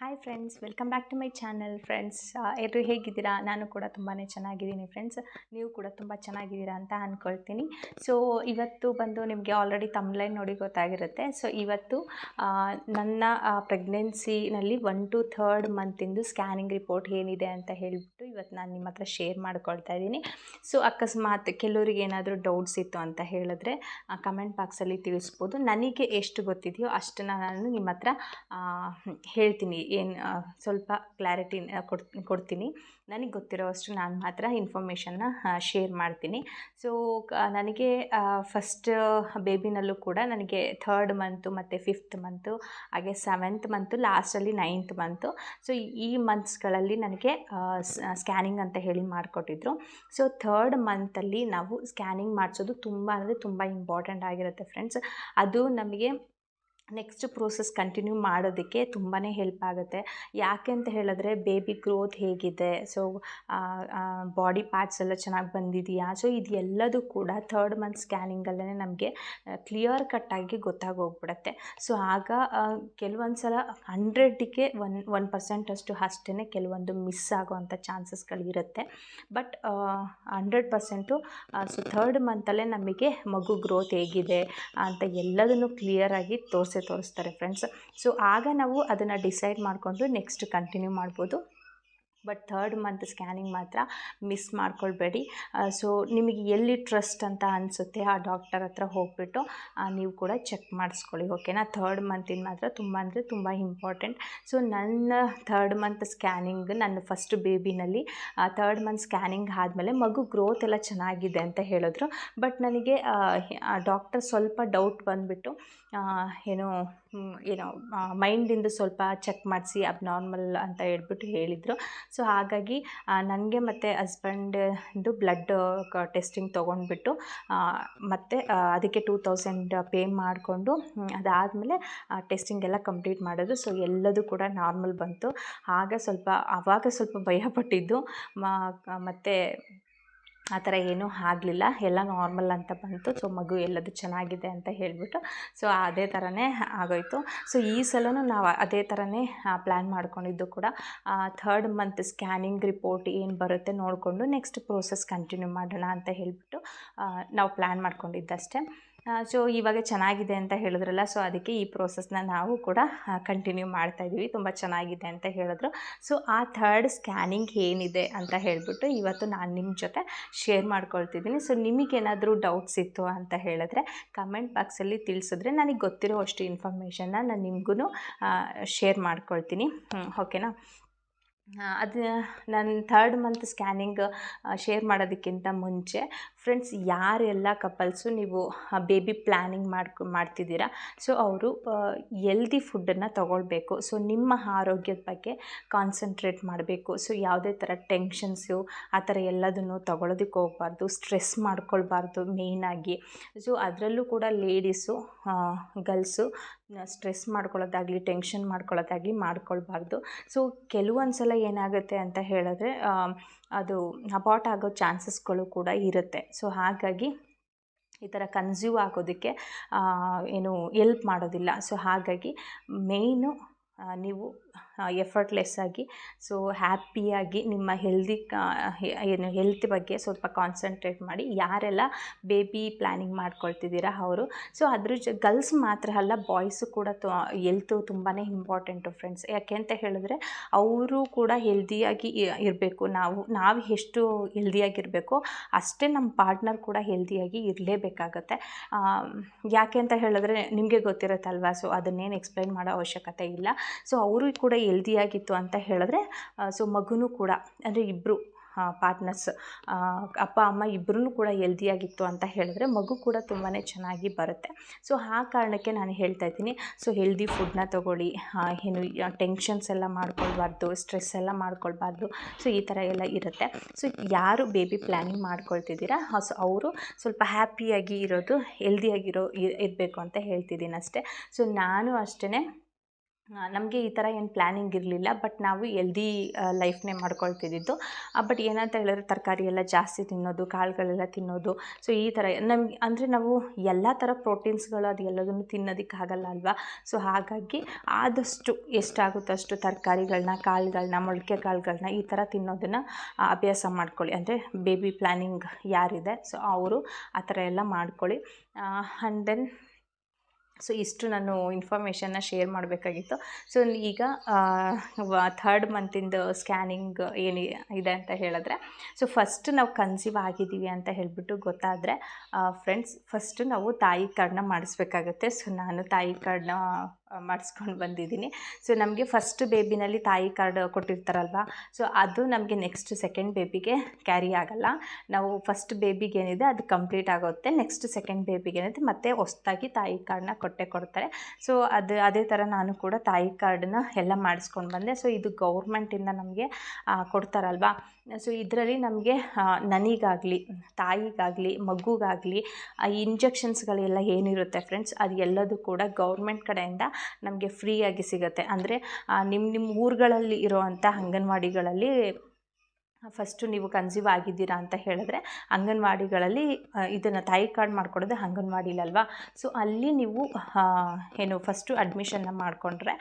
Hi friends welcome back to my channel friends ಎಲ್ಲರೂ ಹೇಗಿದ್ದೀರಾ? ನಾನು ಕೂಡ ತುಂಬಾ ಚೆನ್ನಾಗಿದ್ದೀನಿ ಫ್ರೆಂಡ್ಸ್ ನೀವು ಕೂಡ ತುಂಬ ಚೆನ್ನಾಗಿದ್ದೀರಾ ಅಂತ ಅಂದ್ಕೊಳ್ತೀನಿ ಸೊ ಇವತ್ತು ಬಂದು ನಿಮಗೆ ಆಲ್ರೆಡಿ ತಮ್ಲೈನ್ ನೋಡಿ ಗೊತ್ತಾಗಿರುತ್ತೆ. ಸೊ ಇವತ್ತು ನನ್ನ ಪ್ರೆಗ್ನೆನ್ಸಿನಲ್ಲಿ ಒನ್ ಟು ಥರ್ಡ್ ಮಂತಿಂದು ಸ್ಕ್ಯಾನಿಂಗ್ ರಿಪೋರ್ಟ್ ಏನಿದೆ ಅಂತ ಹೇಳಿಬಿಟ್ಟು ಇವತ್ತು ನಾನು ನಿಮ್ಮ ಹತ್ರ ಶೇರ್ ಮಾಡ್ಕೊಳ್ತಾ ಇದ್ದೀನಿ. ಸೊ ಅಕಸ್ಮಾತ್ ಕೆಲವರಿಗೆ ಏನಾದರೂ ಡೌಟ್ಸ್ ಇತ್ತು ಅಂತ ಹೇಳಿದ್ರೆ ಕಮೆಂಟ್ ಬಾಕ್ಸಲ್ಲಿ ತಿಳಿಸ್ಬೋದು. ನನಗೆ ಎಷ್ಟು ಗೊತ್ತಿದೆಯೋ ಅಷ್ಟನ್ನು ನಾನು ನಿಮ್ಮ ಹತ್ರ ಹೇಳ್ತೀನಿ. ಏನು ಸ್ವಲ್ಪ ಕ್ಲಾರಿಟಿ ಕೊಡ್, ಕೊಡ್ತೀನಿ. ನನಗೆ ಗೊತ್ತಿರೋವಷ್ಟು ನಾನು ಮಾತ್ರ ಇನ್ಫಾರ್ಮೇಷನ್ನ ಶೇರ್ ಮಾಡ್ತೀನಿ. ಸೊ ನನಗೆ ಫಸ್ಟ್ ಬೇಬಿನಲ್ಲೂ ಕೂಡ ನನಗೆ ಥರ್ಡ್ ಮಂತು ಮತ್ತು ಫಿಫ್ತ್ ಮಂತು ಹಾಗೆ ಸೆವೆಂತ್ ಮಂತು ಲಾಸ್ಟಲ್ಲಿ ನೈನ್ತ್ ಮಂತು ಸೊ ಈ ಮಂತ್ಸ್ಗಳಲ್ಲಿ ನನಗೆ ಸ್ಕ್ಯಾನಿಂಗ್ ಅಂತ ಹೇಳಿ ಮಾಡಿಕೊಟ್ಟಿದ್ರು. ಸೊ ಥರ್ಡ್ ಮಂತಲ್ಲಿ ನಾವು ಸ್ಕ್ಯಾನಿಂಗ್ ಮಾಡಿಸೋದು ತುಂಬ ಅಂದರೆ ತುಂಬ ಇಂಪಾರ್ಟೆಂಟ್ ಆಗಿರುತ್ತೆ ಫ್ರೆಂಡ್ಸ್ ಅದು ನಮಗೆ ನೆಕ್ಸ್ಟ್ ಪ್ರೋಸೆಸ್ ಕಂಟಿನ್ಯೂ ಮಾಡೋದಕ್ಕೆ ತುಂಬಾ ಹೆಲ್ಪ್ ಆಗುತ್ತೆ. ಯಾಕೆ ಅಂತ ಹೇಳಿದ್ರೆ ಬೇಬಿ ಗ್ರೋತ್ ಹೇಗಿದೆ. ಸೊ ಬಾಡಿ ಪಾರ್ಟ್ಸ್ ಎಲ್ಲ ಚೆನ್ನಾಗಿ ಬಂದಿದೆಯಾ? ಸೊ ಇದೆಲ್ಲದೂ ಕೂಡ ಥರ್ಡ್ ಮಂತ್ ಸ್ಕ್ಯಾನಿಂಗಲ್ಲೇ ನಮಗೆ ಕ್ಲಿಯರ್ ಕಟ್ಟಾಗಿ ಗೊತ್ತಾಗೋಗ್ಬಿಡುತ್ತೆ ಸೊ ಆಗ ಕೆಲವೊಂದು ಸಲ ಹಂಡ್ರೆಡ್ಗೆ ಒನ್ ಒನ್ ಪರ್ಸೆಂಟ್ ಅಷ್ಟು ಅಷ್ಟೇ ಕೆಲವೊಂದು ಮಿಸ್ ಆಗೋವಂಥ ಚಾನ್ಸಸ್ಗಳಿರುತ್ತೆ but hundred percent so third ಮಂತಲ್ಲೇ ನಮಗೆ ಮಗು ಗ್ರೋತ್ ಹೇಗಿದೆ ಅಂತ ಎಲ್ಲದನ್ನು ಕ್ಲಿಯರಾಗಿ ತೋರಿಸೇ ತೋರಿಸ್ತಾರೆ ಫ್ರೆಂಡ್ಸ್ ಸೊ ಆಗ ನಾವು ಅದನ್ನು ಡಿಸೈಡ್ ಮಾಡಿಕೊಂಡು ನೆಕ್ಸ್ಟ್ ಕಂಟಿನ್ಯೂ ಮಾಡ್ಬೋದು. ಬಟ್ ಥರ್ಡ್ ಮಂತ್ ಸ್ಕ್ಯಾನಿಂಗ್ ಮಾತ್ರ ಮಿಸ್ ಮಾಡ್ಕೊಳ್ಬೇಡಿ. ಸೊ ನಿಮಗೆ ಎಲ್ಲಿ ಟ್ರಸ್ಟ್ ಅಂತ ಅನಿಸುತ್ತೆ ಆ ಡಾಕ್ಟರ್ ಹತ್ರ ಹೋಗ್ಬಿಟ್ಟು ನೀವು ಕೂಡ ಚೆಕ್ ಮಾಡಿಸ್ಕೊಳ್ಳಿ ಓಕೆನಾ ಥರ್ಡ್ ಮಂತಿನ ಮಾತ್ರ ತುಂಬ ಅಂದರೆ ತುಂಬ ಇಂಪಾರ್ಟೆಂಟ್ ಸೊ ನನ್ನ ಥರ್ಡ್ ಮಂತ್ ಸ್ಕ್ಯಾನಿಂಗ್ ನನ್ನ ಫಸ್ಟ್ ಬೇಬಿನಲ್ಲಿ ಥರ್ಡ್ ಮಂತ್ ಸ್ಕ್ಯಾನಿಂಗ್ ಆದಮೇಲೆ ಮಗು ಗ್ರೋತ್ ಎಲ್ಲ ಚೆನ್ನಾಗಿದೆ ಅಂತ ಹೇಳಿದ್ರು. ಬಟ್ ನನಗೆ ಡಾಕ್ಟರ್ ಸ್ವಲ್ಪ ಡೌಟ್ ಬಂದುಬಿಟ್ಟು ಏನೋ ಏನೋ ಮೈಂಡಿಂದ ಸ್ವಲ್ಪ ಚೆಕ್ ಮಾಡಿಸಿ ಅಬ್ನಾರ್ಮಲ್ ಅಂತ ಹೇಳ್ಬಿಟ್ಟು ಹೇಳಿದರು. ಸೊ ಹಾಗಾಗಿ ನನಗೆ ಮತ್ತು ಹಸ್ಬೆಂಡ್ದು ಬ್ಲಡ್ ಟೆಸ್ಟಿಂಗ್ ತೊಗೊಂಡ್ಬಿಟ್ಟು ಮತ್ತು ಅದಕ್ಕೆ ಟೂ ತೌಸಂಡ್ ಪೇ ಮಾಡಿಕೊಂಡು ಅದಾದಮೇಲೆ ಟೆಸ್ಟಿಂಗ್ ಎಲ್ಲ ಕಂಪ್ಲೀಟ್ ಮಾಡೋದು. ಸೊ ಎಲ್ಲದೂ ಕೂಡ ನಾರ್ಮಲ್ ಬಂತು. ಆಗ ಸ್ವಲ್ಪ, ಆವಾಗ ಸ್ವಲ್ಪ ಭಯಪಟ್ಟಿದ್ದು ಮತ್ತು ಆ ಥರ ಏನೂ ಆಗಲಿಲ್ಲ. ಎಲ್ಲ ನಾರ್ಮಲ್ ಅಂತ ಬಂತು. ಸೊ, ಮಗು ಎಲ್ಲದು ಚೆನ್ನಾಗಿದೆ ಅಂತ ಹೇಳಿಬಿಟ್ಟು. ಸೊ, ಅದೇ ಥರನೇ ಆಗೋಯಿತು. ಸೊ, ಈ ಸಲವೂ ನಾವು ಅದೇ ಥರನೇ ಪ್ಲ್ಯಾನ್ ಮಾಡ್ಕೊಂಡಿದ್ದು ಕೂಡ. ಥರ್ಡ್ ಮಂತ್ ಸ್ಕ್ಯಾನಿಂಗ್ ರಿಪೋರ್ಟ್ ಏನು ಬರುತ್ತೆ ನೋಡಿಕೊಂಡು ನೆಕ್ಸ್ಟ್ ಪ್ರೋಸೆಸ್ ಕಂಟಿನ್ಯೂ ಮಾಡೋಣ ಅಂತ ಹೇಳಿಬಿಟ್ಟು ನಾವು ಪ್ಲ್ಯಾನ್ ಮಾಡ್ಕೊಂಡಿದ್ದಷ್ಟೇ. ಸೊ ಇವಾಗ ಚೆನ್ನಾಗಿದೆ ಅಂತ ಹೇಳಿದ್ರಲ್ಲ ಸೊ ಅದಕ್ಕೆ ಈ ಪ್ರೋಸೆಸ್ನ ನಾವು ಕೂಡ ಕಂಟಿನ್ಯೂ ಮಾಡ್ತಾ ಇದ್ದೀವಿ. ತುಂಬ ಚೆನ್ನಾಗಿದೆ ಅಂತ ಹೇಳಿದ್ರು. ಸೊ ಆ ಥರ್ಡ್ ಸ್ಕ್ಯಾನಿಂಗ್ ಏನಿದೆ ಅಂತ ಹೇಳಿಬಿಟ್ಟು ಇವತ್ತು ನಾನು ನಿಮ್ಮ ಜೊತೆ ಶೇರ್ ಮಾಡ್ಕೊಳ್ತಿದ್ದೀನಿ. ಸೊ ನಿಮಗೇನಾದರೂ ಡೌಟ್ಸ್ ಇತ್ತು ಅಂತ ಹೇಳಿದ್ರೆ ಕಮೆಂಟ್ ಬಾಕ್ಸಲ್ಲಿ ತಿಳಿಸಿದ್ರೆ ನನಗೆ ಗೊತ್ತಿರೋ ಅಷ್ಟು ಇನ್ಫಾರ್ಮೇಷನ್ನ ನಾನು ನಿಮಗೂ ಶೇರ್ ಮಾಡ್ಕೊಳ್ತೀನಿ. ಓಕೆನಾ ಅದು ನಾನು ಥರ್ಡ್ ಮಂತ್ ಸ್ಕ್ಯಾನಿಂಗ್ ಶೇರ್ ಮಾಡೋದಕ್ಕಿಂತ ಮುಂಚೆ ಫ್ರೆಂಡ್ಸ್ ಯಾರೆಲ್ಲ ಕಪಲ್ಸು ನೀವು ಬೇಬಿ ಪ್ಲ್ಯಾನಿಂಗ್ ಮಾಡ್ಕೊ, ಮಾಡ್ತಿದ್ದೀರಾ ಸೊ ಅವರು ಎಲ್ದಿ ಫುಡ್ಡನ್ನು ತಗೊಳ್ಬೇಕು. ಸೊ ನಿಮ್ಮ ಆರೋಗ್ಯದ ಬಗ್ಗೆ ಕಾನ್ಸಂಟ್ರೇಟ್ ಮಾಡಬೇಕು. ಸೊ ಯಾವುದೇ ಥರ ಟೆನ್ಷನ್ಸು ಆ ಥರ ಎಲ್ಲದನ್ನು ತಗೊಳ್ಳೋದಕ್ಕೆ ಹೋಗ್ಬಾರ್ದು ಸ್ಟ್ರೆಸ್ ಮಾಡ್ಕೊಳ್ಬಾರ್ದು ಮೇಯ್ನಾಗಿ ಸೊ ಅದರಲ್ಲೂ ಕೂಡ ಲೇಡೀಸು ಗರ್ಲ್ಸು ಸ್ಟ್ರೆಸ್ ಮಾಡ್ಕೊಳ್ಳೋದಾಗಲಿ, ಟೆನ್ಷನ್ ಮಾಡ್ಕೊಳ್ಳೋದಾಗಲಿ ಮಾಡ್ಕೊಳ್ಬಾರ್ದು. ಸೊ ಕೆಲವೊಂದು ಸಲ ಏನಾಗುತ್ತೆ ಅಂತ ಹೇಳಿದ್ರೆ ಅದು ಅಬಾಟ್ ಆಗೋ ಚಾನ್ಸಸ್ಗಳು ಕೂಡ ಇರುತ್ತೆ. ಸೊ, ಹಾಗಾಗಿ ಈ ಥರ ಕನ್ಸ್ಯೂಮ್ ಆಗೋದಕ್ಕೆ ಏನು ಎಲ್ಪ್ ಮಾಡೋದಿಲ್ಲ. ಸೊ, ಹಾಗಾಗಿ ಮೇಯ್ನು ನೀವು ಎಫರ್ಟ್ಲೆಸ್ ಆಗಿ ಸೊ ಹ್ಯಾಪಿಯಾಗಿ ನಿಮ್ಮ ಹೆಲ್ದಿ ಏನು ಹೆಲ್ತ್ ಬಗ್ಗೆ ಸ್ವಲ್ಪ ಕಾನ್ಸಂಟ್ರೇಟ್ ಮಾಡಿ, ಯಾರೆಲ್ಲ ಬೇಬಿ ಪ್ಲ್ಯಾನಿಂಗ್ ಮಾಡ್ಕೊಳ್ತಿದ್ದೀರಾ ಅವರು. ಸೊ ಅದ್ರ ಜೊ ಗರ್ಲ್ಸ್ ಮಾತ್ರ ಅಲ್ಲ ಬಾಯ್ಸು ಕೂಡ ಎಲ್ತು ತುಂಬಾ ಇಂಪಾರ್ಟೆಂಟು ಫ್ರೆಂಡ್ಸ್ ಯಾಕೆ ಅಂತ ಹೇಳಿದ್ರೆ, ಅವರು ಕೂಡ ಹೆಲ್ದಿಯಾಗಿ ಇರಬೇಕು. ನಾವು ನಾವು ಎಷ್ಟು ಹೆಲ್ದಿಯಾಗಿರಬೇಕು ಅಷ್ಟೇ ನಮ್ಮ ಪಾರ್ಟ್ನರ್ ಕೂಡ ಹೆಲ್ದಿಯಾಗಿ ಇರಲೇಬೇಕಾಗತ್ತೆ. ಯಾಕೆ ಅಂತ ಹೇಳಿದ್ರೆ ನಿಮಗೆ ಗೊತ್ತಿರುತ್ತಲ್ವಾ ಸೊ ಅದನ್ನೇನು ಎಕ್ಸ್ಪ್ಲೈನ್ ಮಾಡೋ ಅವಶ್ಯಕತೆ ಇಲ್ಲ. ಸೊ ಅವರು ಕೂಡ ಹೆಲ್ದಿಯಾಗಿತ್ತು ಅಂತ ಹೇಳಿದ್ರೆ ಸೊ ಮಗುನೂ ಕೂಡ, ಅಂದರೆ ಇಬ್ಬರು ಪಾರ್ಟ್ನರ್ಸ್ ಅಪ್ಪ, ಅಮ್ಮ ಇಬ್ಬರೂ ಕೂಡ ಹೆಲ್ದಿಯಾಗಿತ್ತು ಅಂತ ಹೇಳಿದ್ರೆ ಮಗು ಕೂಡ ತುಂಬಾ ಚೆನ್ನಾಗಿ ಬರುತ್ತೆ. ಸೊ ಆ ಕಾರಣಕ್ಕೆ ನಾನು ಹೇಳ್ತಾ ಇದ್ದೀನಿ ಸೊ ಹೆಲ್ದಿ ಫುಡ್ನ ತೊಗೊಳ್ಳಿ ಏನು ಟೆನ್ಷನ್ಸ್ ಎಲ್ಲ ಮಾಡ್ಕೊಳ್ಬಾರ್ದು ಸ್ಟ್ರೆಸ್ ಎಲ್ಲ ಮಾಡ್ಕೊಳ್ಬಾರ್ದು ಸೊ ಈ ಥರ ಎಲ್ಲ ಇರುತ್ತೆ. ಸೊ ಯಾರು ಬೇಬಿ ಪ್ಲ್ಯಾನಿಂಗ್ ಮಾಡ್ಕೊಳ್ತಿದ್ದೀರಾ ಸೊ ಅವರು ಸ್ವಲ್ಪ ಹ್ಯಾಪಿಯಾಗಿ ಇರೋದು ಹೆಲ್ದಿಯಾಗಿರೋ ಇರಬೇಕು ಅಂತ ಹೇಳ್ತಿದ್ದೀನಿ ಅಷ್ಟೇ. ಸೊ ನಾನು ಅಷ್ಟೇ ನಮಗೆ ಈ ಥರ ಏನು ಪ್ಲ್ಯಾನಿಂಗ್ ಇರಲಿಲ್ಲ ಬಟ್ ನಾವು ಎಲ್ದಿ ಲೈಫ್ನೇ ಮಾಡ್ಕೊಳ್ತಿದ್ದಿದ್ದು ಬಟ್ ಏನಂತ ಹೇಳಿದ್ರೆ ತರಕಾರಿ ಎಲ್ಲ ಜಾಸ್ತಿ ತಿನ್ನೋದು, ಕಾಳುಗಳೆಲ್ಲ ತಿನ್ನೋದು ಸೊ ಈ ಥರ ನಮ್ಗೆ ಅಂದರೆ ನಾವು ಎಲ್ಲ ಥರ ಪ್ರೋಟೀನ್ಸ್ಗಳು ಅದು ಎಲ್ಲದನ್ನು ತಿನ್ನೋದಕ್ಕೆ ಆಗಲ್ಲ ಅಲ್ವಾ? ಸೊ ಹಾಗಾಗಿ ಆದಷ್ಟು ಎಷ್ಟಾಗುತ್ತೋ ಅಷ್ಟು ತರಕಾರಿಗಳನ್ನ ಕಾಳುಗಳನ್ನ ಮೊಳಕೆ ಕಾಳುಗಳನ್ನ ಈ ಥರ ತಿನ್ನೋದನ್ನು ಅಭ್ಯಾಸ ಮಾಡ್ಕೊಳ್ಳಿ. ಅಂದರೆ ಬೇಬಿ ಪ್ಲ್ಯಾನಿಂಗ್ ಯಾರಿದೆ ಸೊ ಅವರು ಆ ಥರ ಎಲ್ಲ ಮಾಡ್ಕೊಳ್ಳಿ. ಆ್ಯಂಡ್ ದೆನ್ ಸೊ ಇಷ್ಟು ನಾನು ಇನ್ಫಾರ್ಮೇಷನ್ನ ಶೇರ್ ಮಾಡಬೇಕಾಗಿತ್ತು. ಸೊ ಈಗ ಥರ್ಡ್ ಮಂತಿಂದು ಸ್ಕ್ಯಾನಿಂಗ್ ಏನು, ಇದೆ ಅಂತ ಹೇಳಿದ್ರೆ ಸೊ ಫಸ್ಟ್ ನಾವು ಕನ್ಸೀವ್ ಆಗಿದ್ದೀವಿ ಅಂತ ಹೇಳಿಬಿಟ್ಟು ಗೊತ್ತಾದರೆ ಫ್ರೆಂಡ್ಸ್ ಫಸ್ಟು ನಾವು ತಾಯಿ ಕಾರ್ಡನ್ನ ಮಾಡಿಸ್ಬೇಕಾಗತ್ತೆ. ಸೊ ನಾನು ತಾಯಿ ಕಾರ್ಡನ್ನ ಮಾಡಿಸ್ಕೊಂಡು ಬಂದಿದ್ದೀನಿ. ಸೊ ನಮಗೆ ಫಸ್ಟ್ ಬೇಬಿನಲ್ಲಿ ತಾಯಿ ಕಾರ್ಡ್ ಕೊಟ್ಟಿರ್ತಾರಲ್ವ? ಸೊ ಅದು ನಮಗೆ ನೆಕ್ಸ್ಟ್ ಸೆಕೆಂಡ್ ಬೇಬಿಗೆ ಕ್ಯಾರಿ ಆಗಲ್ಲ. ನಾವು ಫಸ್ಟ್ ಬೇಬಿಗೆ ಏನಿದೆ, ಅದು ಕಂಪ್ಲೀಟ್ ಆಗುತ್ತೆ. ನೆಕ್ಸ್ಟ್ ಸೆಕೆಂಡ್ ಬೇಬಿಗೆ ಏನಿದೆ, ಮತ್ತೆ ಹೊಸ್ದಾಗಿ ತಾಯಿ ಕಾರ್ಡನ್ನ ಕೊಟ್ಟೆ ಕೊಡ್ತಾರೆ. ಸೊ ಅದು ಅದೇ ಥರ ನಾನು ಕೂಡ ತಾಯಿ ಕಾರ್ಡನ್ನ ಎಲ್ಲ ಮಾಡಿಸ್ಕೊಂಡು ಬಂದೆ. ಸೊ ಇದು ಗೌರ್ಮೆಂಟಿಂದ ನಮಗೆ ಕೊಡ್ತಾರಲ್ವ? ಸೊ ಇದರಲ್ಲಿ ನಮಗೆ ನನಗಾಗಲಿ, ತಾಯಿಗಾಗಲಿ, ಮಗುಗಾಗಲಿ ಇಂಜೆಕ್ಷನ್ಸ್ಗಳೆಲ್ಲ ಏನಿರುತ್ತೆ ಫ್ರೆಂಡ್ಸ್ ಅದು ಎಲ್ಲದೂ ಕೂಡ ಗೌರ್ಮೆಂಟ್ ಕಡೆಯಿಂದ ನಮಗೆ ಫ್ರೀಯಾಗಿ ಸಿಗುತ್ತೆ. ಅಂದರೆ ನಿಮ್ಮ ನಿಮ್ಮ ಊರುಗಳಲ್ಲಿ ಇರುವಂಥ ಅಂಗನವಾಡಿಗಳಲ್ಲಿ ಫಸ್ಟು ನೀವು ಕನ್ಸೀವ್ ಆಗಿದ್ದೀರಾ ಅಂತ ಹೇಳಿದ್ರೆ ಅಂಗನವಾಡಿಗಳಲ್ಲಿ ಇದನ್ನು ತಾಯಿ ಕಾರ್ಡ್ ಮಾಡ್ಕೊಡೋದು ಅಂಗನವಾಡಿಲಲ್ವಾ? ಸೊ ಅಲ್ಲಿ ನೀವು ಏನು ಫಸ್ಟು ಅಡ್ಮಿಷನ್ನ ಮಾಡಿಕೊಂಡ್ರೆ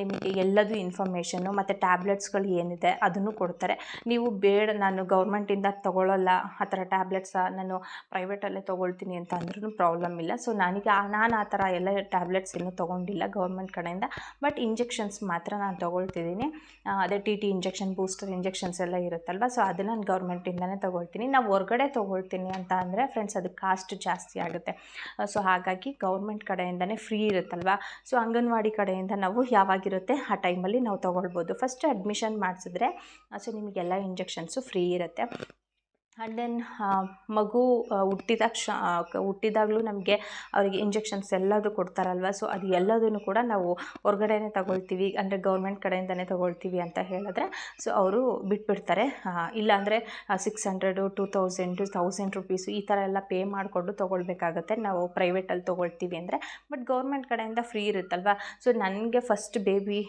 ನಿಮಗೆ ಎಲ್ಲದೂ ಇನ್ಫಾರ್ಮೇಷನ್ನು ಮತ್ತು ಟ್ಯಾಬ್ಲೆಟ್ಸ್ಗಳು ಏನಿದೆ ಅದನ್ನು ಕೊಡ್ತಾರೆ. ನೀವು ಬೇಡ, ನಾನು ಗೌರ್ಮೆಂಟಿಂದ ತೊಗೊಳ್ಳಲ್ಲ ಆ ಥರ ಟ್ಯಾಬ್ಲೆಟ್ಸ ನಾನು ಪ್ರೈವೇಟಲ್ಲೇ ತೊಗೊಳ್ತೀನಿ ಅಂತ ಅಂದ್ರೂ ಪ್ರಾಬ್ಲಮ್ ಇಲ್ಲ. ಸೊ ನನಗೆ, ನಾನು ಆ ಥರ ಎಲ್ಲ ಟ್ಯಾಬ್ಲೆಟ್ಸ್ ಇನ್ನೂ ತೊಗೊಂಡಿಲ್ಲ ಗೌರ್ಮೆಂಟ್ ಕಡೆಯಿಂದ ಬಟ್ ಇಂಜೆಕ್ಷನ್ಸ್ ಮಾತ್ರ ನಾನು ತೊಗೊಳ್ತಿದ್ದೀನಿ. ಅದೇ T T injection booster injections ಎಲ್ಲ ಇರುತ್ತಲ್ವ ಸೊ ಅದನ್ನು ನಾನು ಗೌರ್ಮೆಂಟಿಂದಲೇ ತೊಗೊಳ್ತೀನಿ. ನಾವು ಹೊರ್ಗಡೆ ತೊಗೊಳ್ತೀನಿ ಅಂತ ಅಂದರೆ ಫ್ರೆಂಡ್ಸ್ ಅದು ಕಾಸ್ಟ್ ಜಾಸ್ತಿ ಆಗುತ್ತೆ. ಸೊ ಹಾಗಾಗಿ ಗೌರ್ಮೆಂಟ್ ಕಡೆಯಿಂದನೇ ಫ್ರೀ ಇರುತ್ತಲ್ವ? ಸೊ ಅಂಗನವಾಡಿ ಕಡೆಯಿಂದ ನಾವು ಯಾವಾಗಿರುತ್ತೆ? ಆ ಟೈಮಲ್ಲಿ ನಾವು ತೊಗೊಳ್ಬೋದು. ಫಸ್ಟ್ ಅಡ್ಮಿಷನ್ ಮಾಡಿಸಿದ್ರೆ ಸೊ ನಿಮಗೆಲ್ಲ ಇಂಜೆಕ್ಷನ್ಸು ಫ್ರೀ ಇರುತ್ತೆ. ಆ್ಯಂಡ್ ದೆನ್ ಮಗು ಹುಟ್ಟಿದಾಗ ಕ್ಷ ಹುಟ್ಟಿದಾಗಲೂ ನಮಗೆ ಅವರಿಗೆ ಇಂಜೆಕ್ಷನ್ಸ್ ಎಲ್ಲದೂ ಕೊಡ್ತಾರಲ್ವ? ಸೊ ಅದು ಎಲ್ಲದನ್ನು ಕೂಡ ನಾವು ಹೊರ್ಗಡೆನೇ ತಗೊಳ್ತೀವಿ. ಅಂದರೆ ಗೌರ್ಮೆಂಟ್ ಕಡೆಯಿಂದನೇ ತಗೊಳ್ತೀವಿ ಅಂತ ಹೇಳಿದ್ರೆ ಸೊ ಅವರು ಬಿಟ್ಬಿಡ್ತಾರೆ. ಇಲ್ಲಾಂದರೆ six hundred two thousand thousand rupees ಈ ಥರ ಎಲ್ಲ ಪೇ ಮಾಡಿಕೊಂಡು ತೊಗೊಳ್ಬೇಕಾಗತ್ತೆ. ನಾವು ಪ್ರೈವೇಟಲ್ಲಿ ತೊಗೊಳ್ತೀವಿ ಅಂದರೆ ಬಟ್ ಗೌರ್ಮೆಂಟ್ ಕಡೆಯಿಂದ ಫ್ರೀ ಇರುತ್ತಲ್ವ? ಸೊ ನನಗೆ ಫಸ್ಟ್ ಬೇಬಿ